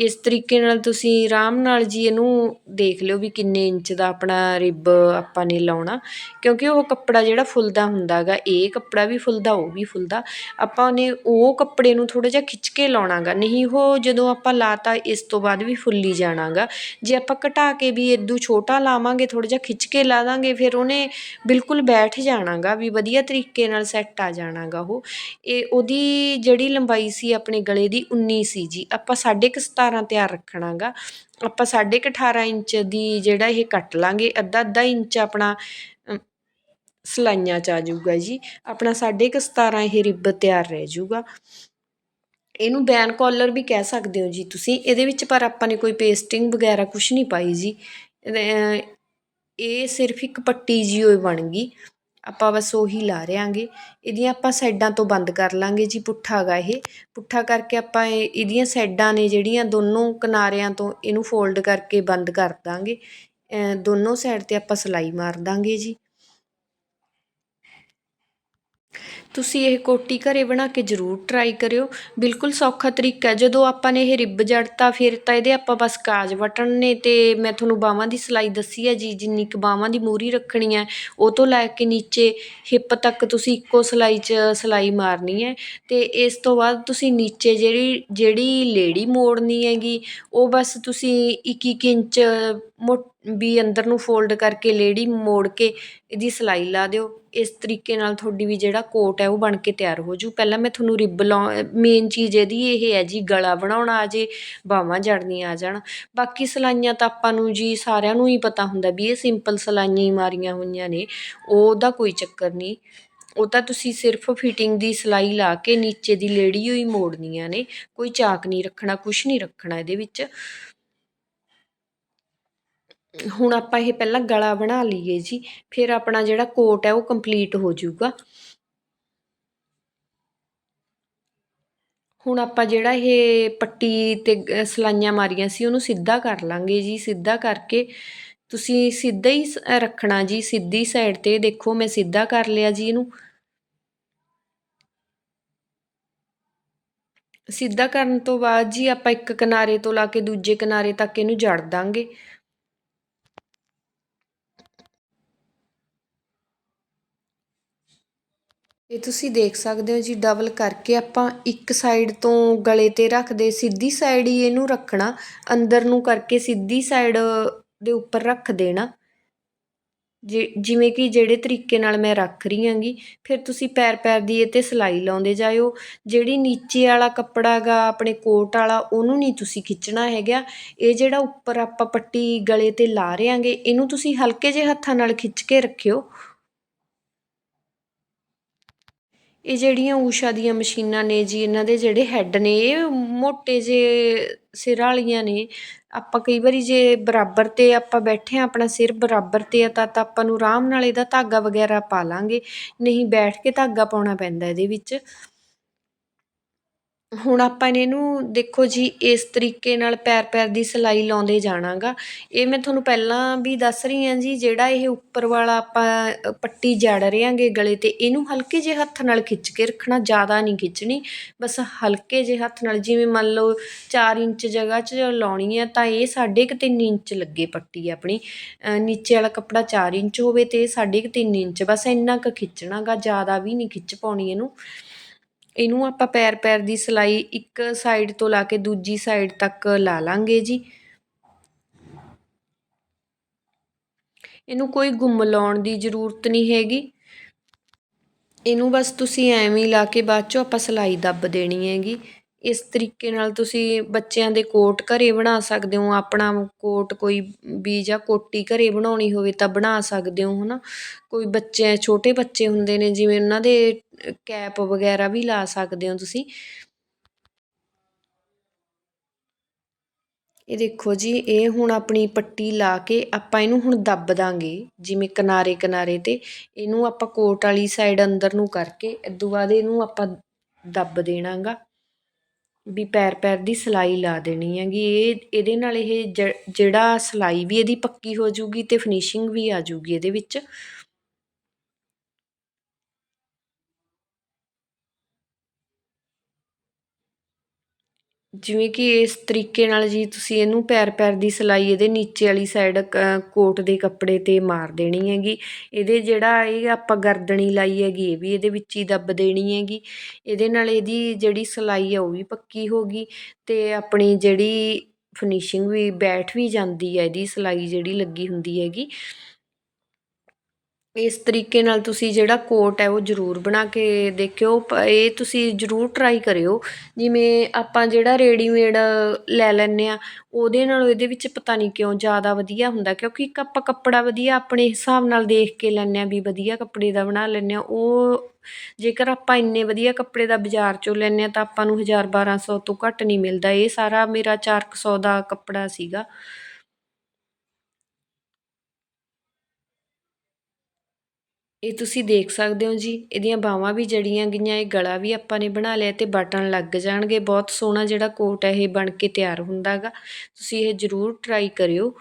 ਇਸ ਤਰੀਕੇ ਨਾਲ ਤੁਸੀਂ ਆਰਾਮ ਨਾਲ ਜੀ ਇਹਨੂੰ ਦੇਖ ਲਿਓ ਵੀ ਕਿੰਨੇ ਇੰਚ ਦਾ ਆਪਣਾ ਰਿਬ ਆਪਾਂ ਨੇ ਲਾਉਣਾ, ਕਿਉਂਕਿ ਉਹ ਕੱਪੜਾ ਜਿਹੜਾ ਫੁੱਲਦਾ ਹੁੰਦਾ ਗਾ ਇਹ ਕੱਪੜਾ ਵੀ ਫੁੱਲਦਾ, ਉਹ ਵੀ ਫੁੱਲਦਾ, ਆਪਾਂ ਨੇ ਉਹ ਕੱਪੜੇ ਨੂੰ ਥੋੜ੍ਹਾ ਜਿਹਾ ਖਿੱਚ ਕੇ ਲਾਉਣਾ ਗਾ ਨਹੀਂ ਉਹ ਜਦੋਂ ਆਪਾਂ ਲਾਤਾ ਇਸ ਤੋਂ ਬਾਅਦ ਵੀ ਫੁੱਲੀ ਜਾਣਾ ਗਾ ਜੇ ਆਪਾਂ ਘਟਾ ਕੇ ਵੀ ਇਦੋਂ ਛੋਟਾ ਲਾਵਾਂਗੇ, ਥੋੜ੍ਹਾ ਜਿਹਾ ਖਿੱਚ ਕੇ ਲਾ ਦਾਂਗੇ, ਫਿਰ ਉਹਨੇ ਬਿਲਕੁਲ ਬੈਠ ਜਾਣਾ ਗਾ ਵੀ ਵਧੀਆ ਤਰੀਕੇ ਨਾਲ ਸੈੱਟ ਆ ਜਾਣਾ ਗਾ ਉਹ। ਇਹ ਉਹਦੀ ਜਿਹੜੀ ਲੰਬਾਈ ਸੀ ਆਪਣੇ ਗਲੇ ਦੀ 19 ਸੀ ਜੀ, ਆਪਾਂ 17.5 17 ਤਿਆਰ ਰੱਖਣਾ ਗਾ ਆਪਾਂ ਸਾਢੇ ਕੁ 18 ਇੰਚ ਦੀ ਜਿਹੜਾ ਇਹ ਕੱਟ ਲਾਂਗੇ, ਅੱਧਾ ਅੱਧਾ ਇੰਚ ਆਪਣਾ ਸਲਾਈਆਂ 'ਚ ਆ ਜਾਊਗਾ ਜੀ। ਆਪਣਾ ਸਾਢੇ ਕੁ 17 ਇਹ ਰਿਬ ਤਿਆਰ ਰਹਿ ਜਾਊਗਾ। ਇਹਨੂੰ ਬੈਨ ਕਾਲਰ ਵੀ ਕਹਿ ਸਕਦੇ ਹੋ ਜੀ ਤੁਸੀਂ। ਇਹਦੇ ਵਿੱਚ ਪਰ ਆਪਾਂ ਨੇ ਕੋਈ ਪੇਸਟਿੰਗ ਵਗੈਰਾ ਕੁਝ ਨਹੀਂ ਪਾਈ ਜੀ। ਇਹ ਸਿਰਫ ਇੱਕ ਪੱਟੀ ਜੀ ਹੋਈ ਬਣ ਗਈ। ਆਪਾਂ ਬਸ ਉਹੀ ਲਾ ਰਿਆਂਗੇ ਇਹਦੀਆਂ ਆਪਾਂ ਸਾਈਡਾਂ ਤੋਂ ਬੰਦ ਕਰ ਲਾਂਗੇ ਜੀ ਪੁੱਠਾ ਗਾ ਇਹ। ਪੁੱਠਾ ਕਰਕੇ ਆਪਾਂ ਇਹ, ਇਹਦੀਆਂ ਸਾਈਡਾਂ ਨੇ ਜਿਹੜੀਆਂ ਦੋਨੋਂ ਕਿਨਾਰਿਆਂ ਤੋਂ ਇਹਨੂੰ ਫੋਲਡ ਕਰਕੇ ਬੰਦ ਕਰ ਦਾਂਗੇ। ਦੋਨੋਂ ਸਾਈਡ 'ਤੇ ਆਪਾਂ ਸਿਲਾਈ ਮਾਰ ਦਾਂਗੇ ਜੀ। ਤੁਸੀਂ ਇਹ ਕੋਟੀ ਘਰੇ ਬਣਾ ਕੇ ਜ਼ਰੂਰ ਟਰਾਈ ਕਰਿਓ। ਬਿਲਕੁਲ ਸੌਖਾ ਤਰੀਕਾ ਜਦੋਂ ਆਪਾਂ ਨੇ ਇਹ ਰਿਬ ਜੜਤਾ, ਫਿਰ ਤਾਂ ਇਹਦੇ ਆਪਾਂ ਬਸ ਕਾਜ ਵਟਣ ਨੇ ਤੇ ਮੈਂ ਤੁਹਾਨੂੰ ਬਾਹਾਂ ਦੀ ਸਿਲਾਈ ਦੱਸੀ ਹੈ ਜੀ, ਜਿੰਨੀ ਕੁ ਬਾਹਾਂ ਦੀ ਮੂਰੀ ਰੱਖਣੀ ਹੈ, ਉਹ ਤੋਂ ਲੈ ਕੇ ਨੀਚੇ ਹਿੱਪ ਤੱਕ ਤੁਸੀਂ ਇੱਕੋ ਸਿਲਾਈ 'ਚ ਸਿਲਾਈ ਮਾਰਨੀ ਹੈ। ਤੇ ਇਸ ਤੋਂ ਬਾਅਦ ਤੁਸੀਂ ਨੀਚੇ ਜਿਹੜੀ ਜਿਹੜੀ ਲੇੜੀ ਮੋੜਨੀ ਹੈਗੀ, ਉਹ ਬਸ ਤੁਸੀਂ ਇੱਕ ਇੱਕ ਇੰਚ ਮੋ ਵੀ ਅੰਦਰ ਨੂੰ ਫੋਲਡ ਕਰਕੇ ਲੇੜੀ ਮੋੜ ਕੇ ਇਹਦੀ ਸਿਲਾਈ ਲਾ ਦਿਓ। ਇਸ ਤਰੀਕੇ ਨਾਲ ਤੁਹਾਡੀ ਵੀ ਜਿਹੜਾ ਕੋਟ ਕੋਟ ਹੈ, ਉਹ ਬਣ ਕੇ ਤਿਆਰ ਹੋ ਜੂ। ਪਹਿਲਾਂ ਮੈਂ ਤੁਹਾਨੂੰ ਰਿਬ ਲਾਉ ਮੇਨ ਚੀਜ਼ ਇਹਦੀ ਇਹ ਹੈ ਜੀ, ਗਲਾ ਬਣਾਉਣਾ ਆ ਜੇ, ਬਾਹਾਂ ਜੜਨੀਆਂ ਆ ਜਾਣ। ਬਾਕੀ ਸਿਲਾਈਆਂ ਤਾਂ ਆਪਾਂ ਨੂੰ ਜੀ ਸਾਰਿਆਂ ਨੂੰ ਹੀ ਪਤਾ ਹੁੰਦਾ ਵੀ ਇਹ ਸਿੰਪਲ ਸਿਲਾਈਆਂ ਹੀ ਮਾਰੀਆਂ ਹੋਈਆਂ ਨੇ, ਉਹਦਾ ਕੋਈ ਚੱਕਰ ਨਹੀਂ। ਉਹ ਤਾਂ ਤੁਸੀਂ ਸਿਰਫ ਫਿਟਿੰਗ ਦੀ ਸਿਲਾਈ ਲਾ ਕੇ ਨੀਚੇ ਦੀ ਲੇੜੀ ਹੋਈ ਮੋੜਨੀਆਂ ਨੇ, ਕੋਈ ਚਾਕ ਨਹੀਂ ਰੱਖਣਾ, ਕੁਛ ਨਹੀਂ ਰੱਖਣਾ ਇਹਦੇ ਵਿੱਚ। ਹੁਣ ਆਪਾਂ ਇਹ ਪਹਿਲਾਂ ਗਲਾ ਬਣਾ ਲਈਏ ਜੀ, ਫਿਰ ਆਪਣਾ ਜਿਹੜਾ ਕੋਟ ਹੈ ਉਹ ਕੰਪਲੀਟ ਹੋ ਜਾਊਗਾ ਹੁਣ ਆਪਾਂ ਜਿਹੜਾ ਇਹ ਪੱਟੀ ਤੇ ਸਲਾਈਆਂ ਮਾਰੀਆਂ ਸੀ, ਉਹਨੂੰ ਸਿੱਧਾ ਕਰ ਲਾਂਗੇ ਜੀ, ਸਿੱਧਾ ਕਰਕੇ। ਤੁਸੀਂ ਸਿੱਧਾ ਹੀ ਰੱਖਣਾ ਜੀ, ਸਿੱਧੀ ਸਾਈਡ ਤੇ, ਦੇਖੋ ਮੈਂ ਸਿੱਧਾ ਕਰ ਲਿਆ ਜੀ ਇਹਨੂੰ। ਸਿੱਧਾ ਕਰਨ ਤੋਂ ਬਾਅਦ ਜੀ ਆਪਾਂ ਇੱਕ ਕਿਨਾਰੇ ਤੋਂ ਲਾ ਕੇ ਦੂਜੇ ਕਿਨਾਰੇ ਤੱਕ ਇਹਨੂੰ ਜੜ ਦਾਂਗੇ। ਇਹ ਤੁਸੀਂ ਦੇਖ ਸਕਦੇ ਹੋ ਜੀ ਡਬਲ ਕਰਕੇ ਆਪਾਂ ਇੱਕ ਸਾਈਡ ਤੋਂ ਗਲੇ ਤੇ ਰੱਖਦੇ, ਸਿੱਧੀ ਸਾਈਡ ਹੀ ਇਹਨੂੰ ਰੱਖਣਾ, ਅੰਦਰ ਨੂੰ ਕਰਕੇ ਸਿੱਧੀ ਸਾਈਡ ਦੇ ਉੱਪਰ ਰੱਖ ਦੇਣਾ। ਜਿਵੇਂ ਕਿ ਜਿਹੜੇ ਤਰੀਕੇ ਨਾਲ ਮੈਂ ਰੱਖ ਰਹੀ ਹਾਂਗੀ, ਫਿਰ ਤੁਸੀਂ ਪੈਰ ਪੈਰ ਦੀ ਇਹ 'ਤੇ ਸਿਲਾਈ ਲਾਉਂਦੇ ਜਾਇਓ। ਜਿਹੜੀ ਨੀਚੇ ਵਾਲਾ ਕੱਪੜਾ ਗਾ, ਆਪਣੇ ਕੋਟ ਵਾਲਾ, ਉਹਨੂੰ ਨਹੀਂ ਤੁਸੀਂ ਖਿੱਚਣਾ ਹੈਗਾ। ਇਹ ਜਿਹੜਾ ਉੱਪਰ ਆਪਾਂ ਪੱਟੀ ਗਲੇ 'ਤੇ ਲਾ ਰਹੇ ਹਾਂਗੇ, ਇਹਨੂੰ ਤੁਸੀਂ ਹਲਕੇ ਜਿਹੇ ਹੱਥਾਂ ਨਾਲ ਖਿੱਚ ਕੇ ਰੱਖਿਓ। ਇਹ ਜਿਹੜੀਆਂ ਊਸ਼ਾ ਦੀਆਂ ਮਸ਼ੀਨਾਂ ਨੇ ਜੀ, ਇਹਨਾਂ ਦੇ ਜਿਹੜੇ ਹੈੱਡ ਨੇ, ਇਹ ਮੋਟੇ ਜਿਹੇ ਸਿਰ ਵਾਲੀਆਂ ਨੇ। ਆਪਾਂ ਕਈ ਵਾਰੀ ਜੇ ਬਰਾਬਰ 'ਤੇ ਆਪਾਂ ਬੈਠੇ ਹਾਂ, ਆਪਣਾ ਸਿਰ ਬਰਾਬਰ 'ਤੇ ਆ, ਤਾਂ ਤਾਂ ਆਪਾਂ ਨੂੰ ਆਰਾਮ ਨਾਲ ਇਹਦਾ ਧਾਗਾ ਵਗੈਰਾ ਪਾ ਲਾਂਗੇ। ਨਹੀਂ, ਬੈਠ ਕੇ ਧਾਗਾ ਪਾਉਣਾ ਪੈਂਦਾ ਇਹਦੇ ਵਿੱਚ। ਹੁਣ ਆਪਾਂ ਇਹਨੂੰ, ਦੇਖੋ ਜੀ, ਇਸ ਤਰੀਕੇ ਨਾਲ ਪੈਰ ਪੈਰ ਦੀ ਸਿਲਾਈ ਲਾਉਂਦੇ ਜਾਣਾ ਗਾ ਇਹ ਮੈਂ ਤੁਹਾਨੂੰ ਪਹਿਲਾਂ ਵੀ ਦੱਸ ਰਹੀ ਹਾਂ ਜੀ, ਜਿਹੜਾ ਇਹ ਉੱਪਰ ਵਾਲਾ ਆਪਾਂ ਪੱਟੀ ਜੜ ਰਹੇ ਆਂਗੇ ਗਲੇ ਤੇ, ਇਹਨੂੰ ਹਲਕੇ ਜਿਹੇ ਹੱਥ ਨਾਲ ਖਿੱਚ ਕੇ ਰੱਖਣਾ, ਜ਼ਿਆਦਾ ਨਹੀਂ ਖਿੱਚਣੀ। ਬਸ ਹਲਕੇ ਜਿਹੇ ਹੱਥ ਨਾਲ, ਜਿਵੇਂ ਮੰਨ ਲਓ 4 ਇੰਚ ਜਗ੍ਹਾ 'ਚ ਲਾਉਣੀ ਹੈ ਤਾਂ ਇਹ ਸਾਢੇ ਕੁ 3 ਇੰਚ ਲੱਗੇ ਪੱਟੀ ਆਪਣੀ। ਨੀਚੇ ਵਾਲਾ ਕੱਪੜਾ 4 ਇੰਚ ਹੋਵੇ ਤੇ ਸਾਢੇ ਕੁ 3 ਇੰਚ, ਬਸ ਇੰਨਾ ਕੁ ਖਿੱਚਣਾ ਗਾ ਜ਼ਿਆਦਾ ਵੀ ਨਹੀਂ ਖਿੱਚ ਪਾਉਣੀ ਇਹਨੂੰ। ਇਹਨੂੰ ਆਪਾਂ ਪੈਰ ਪੈਰ ਦੀ ਸਿਲਾਈ ਇੱਕ ਸਾਈਡ ਤੋਂ ਲਾ ਕੇ ਦੂਜੀ ਸਾਈਡ ਤੱਕ ਲਾ ਲਾਂਗੇ ਜੀ। ਇਹਨੂੰ ਕੋਈ ਗੁੰਮ ਲਾਉਣ ਦੀ ਜ਼ਰੂਰਤ ਨਹੀਂ ਹੈਗੀ। ਇਹਨੂੰ ਬਸ ਤੁਸੀਂ ਐਵੇਂ ਹੀ ਲਾ ਕੇ ਬਾਅਦ ਚੋਂ ਆਪਾਂ ਸਿਲਾਈ ਦੱਬ ਦੇਣੀ ਹੈਗੀ। ਇਸ ਤਰੀਕੇ ਨਾਲ ਤੁਸੀਂ ਬੱਚਿਆਂ ਦੇ ਕੋਟ ਘਰ ਬਣਾ ਸਕਦੇ ਹੋ, ਆਪਣਾ ਕੋਟ ਕੋਈ ਵੀ ਜਾਂ ਕੋਟੀ ਘਰੇ ਬਣਾਉਣੀ ਹੋਵੇ ਤਾਂ ਬਣਾ ਸਕਦੇ ਹੋ ਹੈ ਨਾ ਕੋਈ ਬੱਚੇ, ਛੋਟੇ ਬੱਚੇ ਹੁੰਦੇ ਨੇ, ਜਿਵੇਂ ਉਹਨਾਂ ਦੇ ਕੈਪ ਵਗੈਰਾ ਵੀ ਲਾ ਸਕਦੇ ਹੋ ਤੁਸੀਂ। ਇਹ ਦੇਖੋ ਜੀ, ਇਹ ਹੁਣ ਆਪਣੀ ਪੱਟੀ ਲਾ ਕੇ ਆਪਾਂ ਇਹਨੂੰ ਹੁਣ ਦੱਬ ਦਾਂਗੇ, ਜਿਵੇਂ ਕਿਨਾਰੇ ਕਿਨਾਰੇ 'ਤੇ। ਇਹਨੂੰ ਆਪਾਂ ਕੋਟ ਵਾਲੀ ਸਾਈਡ ਅੰਦਰ ਨੂੰ ਕਰਕੇ ਇਦੋਂ ਬਾਅਦ ਇਹਨੂੰ ਆਪਾਂ ਦੱਬ ਦੇਣਾਗਾ। ਵੀ ਪੈਰ ਪੈਰ ਦੀ ਸਿਲਾਈ ਲਾ ਦੇਣੀ ਹੈਗੀ। ਇਹ, ਇਹਦੇ ਨਾਲ ਇਹ ਜ, ਜਿਹੜਾ ਸਿਲਾਈ ਵੀ ਇਹਦੀ ਪੱਕੀ ਹੋ ਜੂਗੀ ਅਤੇ ਫਿਨਿਸ਼ਿੰਗ ਵੀ ਆ ਜੂਗੀ ਇਹਦੇ ਵਿੱਚ। ਜਿਵੇਂ ਕਿ ਇਸ ਤਰੀਕੇ ਨਾਲ ਜੀ ਤੁਸੀਂ ਇਹਨੂੰ ਪੈਰ ਪੈਰ ਦੀ ਸਿਲਾਈ ਇਹਦੇ ਨੀਚੇ ਵਾਲੀ ਸਾਈਡ ਕੋਟ ਦੇ ਕੱਪੜੇ 'ਤੇ ਮਾਰ ਦੇਣੀ ਹੈਗੀ। ਇਹਦੇ ਜਿਹੜਾ ਇਹ ਆਪਾਂ ਗਰਦਨੀ ਲਾਈ ਹੈਗੀ, ਇਹ ਵੀ ਇਹਦੇ ਵਿੱਚ ਹੀ ਦੱਬ ਦੇਣੀ ਹੈਗੀ। ਇਹਦੇ ਨਾਲ ਇਹਦੀ ਜਿਹੜੀ ਸਿਲਾਈ ਆ, ਉਹ ਵੀ ਪੱਕੀ ਹੋ ਗਈ ਅਤੇ ਆਪਣੀ ਜਿਹੜੀ ਫਿਨਿਸ਼ਿੰਗ ਵੀ, ਬੈਠ ਵੀ ਜਾਂਦੀ ਹੈ ਇਹਦੀ ਸਿਲਾਈ ਜਿਹੜੀ ਲੱਗੀ ਹੁੰਦੀ ਹੈਗੀ। ਇਸ ਤਰੀਕੇ ਨਾਲ ਤੁਸੀਂ ਜਿਹੜਾ ਕੋਟ ਹੈ ਉਹ ਜ਼ਰੂਰ ਬਣਾ ਕੇ ਦੇਖਿਓ। ਇਹ ਤੁਸੀਂ ਜ਼ਰੂਰ ਟਰਾਈ ਕਰਿਓ। ਜਿਵੇਂ ਆਪਾਂ ਜਿਹੜਾ ਰੇਡੀਮੇਡ ਲੈ ਲੈਂਦੇ ਹਾਂ, ਉਹਦੇ ਨਾਲੋਂ ਇਹਦੇ ਵਿੱਚ ਪਤਾ ਨਹੀਂ ਕਿਉਂ ਜ਼ਿਆਦਾ ਵਧੀਆ ਹੁੰਦਾ, ਕਿਉਂਕਿ ਇੱਕ ਆਪਾਂ ਕੱਪੜਾ ਵਧੀਆ ਆਪਣੇ ਹਿਸਾਬ ਨਾਲ ਦੇਖ ਕੇ ਲੈਂਦੇ ਹਾਂ ਵੀ ਵਧੀਆ ਕੱਪੜੇ ਦਾ ਬਣਾ ਲੈਂਦੇ ਹਾਂ। ਉਹ ਜੇਕਰ ਆਪਾਂ ਇੰਨੇ ਵਧੀਆ ਕੱਪੜੇ ਦਾ ਬਾਜ਼ਾਰ 'ਚੋਂ ਲੈਂਦੇ ਹਾਂ ਤਾਂ ਆਪਾਂ ਨੂੰ ਹਜ਼ਾਰ ਬਾਰ੍ਹਾਂ ਸੌ ਤੋਂ ਘੱਟ ਨਹੀਂ ਮਿਲਦਾ। ਇਹ ਸਾਰਾ ਮੇਰਾ ਚਾਰ ਕੁ ਸੌ ਦਾ ਕੱਪੜਾ ਸੀਗਾ। ਇਹ ਤੁਸੀਂ ਦੇਖ ਸਕਦੇ ਹੋ ਜੀ, ਇਹਦੀਆਂ ਬਾਹਾਂ ਵੀ ਜੜੀਆਂ ਗਈਆਂ, ਇਹ ਗਲਾ ਵੀ ਆਪਾਂ ਨੇ ਬਣਾ ਲਿਆ, ਤੇ ਬਟਨ ਲੱਗ ਜਾਣਗੇ। ਬਹੁਤ ਸੋਹਣਾ ਜਿਹੜਾ ਕੋਟ ਹੈ, ਇਹ ਬਣ ਕੇ ਤਿਆਰ ਹੁੰਦਾਗਾ ਤੁਸੀਂ ਇਹ ਜ਼ਰੂਰ ਟਰਾਈ ਕਰਿਓ।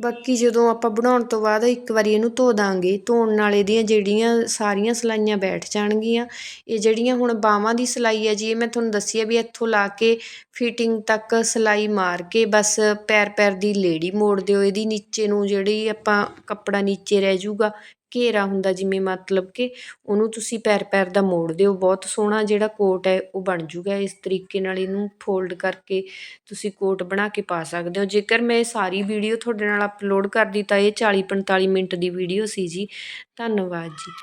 ਬਾਕੀ ਜਦੋਂ ਆਪਾਂ ਬਣਾਉਣ ਤੋਂ ਬਾਅਦ ਇੱਕ ਵਾਰੀ ਇਹਨੂੰ ਧੋ ਦਾਂਗੇ, ਧੋਣ ਨਾਲ ਇਹਦੀਆਂ ਜਿਹੜੀਆਂ ਸਾਰੀਆਂ ਸਿਲਾਈਆਂ ਬੈਠ ਜਾਣਗੀਆਂ। ਇਹ ਜਿਹੜੀਆਂ ਹੁਣ ਬਾਹਾਂ ਦੀ ਸਿਲਾਈ ਹੈ ਜੀ, ਇਹ ਮੈਂ ਤੁਹਾਨੂੰ ਦੱਸੀ ਹੈ ਵੀ ਇੱਥੋਂ ਲਾ ਕੇ ਫਿਟਿੰਗ ਤੱਕ ਸਿਲਾਈ ਮਾਰ ਕੇ ਬਸ ਪੈਰ ਪੈਰ ਦੀ ਲੇੜੀ ਮੋੜ ਦਿਓ। ਇਹਦੀ ਨੀਚੇ ਨੂੰ ਜਿਹੜੀ ਆਪਾਂ ਕੱਪੜਾ ਨੀਚੇ ਰਹਿ ਜਾਊਗਾ ਘੇਰਾ ਹੁੰਦਾ ਜਿਵੇਂ ਮਤਲਬ ਕਿ ਉਹਨੂੰ ਤੁਸੀਂ ਪੈਰ ਪੈਰ ਦਾ ਮੋੜ ਦਿਓ, ਬਹੁਤ ਸੋਹਣਾ ਜਿਹੜਾ ਕੋਟ ਹੈ ਉਹ ਬਣ ਜੂਗਾ, ਇਸ ਤਰੀਕੇ ਨਾਲ ਇਹਨੂੰ ਫੋਲਡ ਕਰਕੇ ਤੁਸੀਂ ਕੋਟ ਬਣਾ ਕੇ ਪਾ ਸਕਦੇ ਹੋ। ਜੇਕਰ ਮੈਂ ਇਹ ਸਾਰੀ ਵੀਡੀਓ ਤੁਹਾਡੇ ਨਾਲ ਅਪਲੋਡ ਕਰਦੀ ਤਾਂ ਇਹ 40 45 ਮਿੰਟ ਦੀ ਵੀਡੀਓ ਸੀ ਜੀ। ਧੰਨਵਾਦ ਜੀ।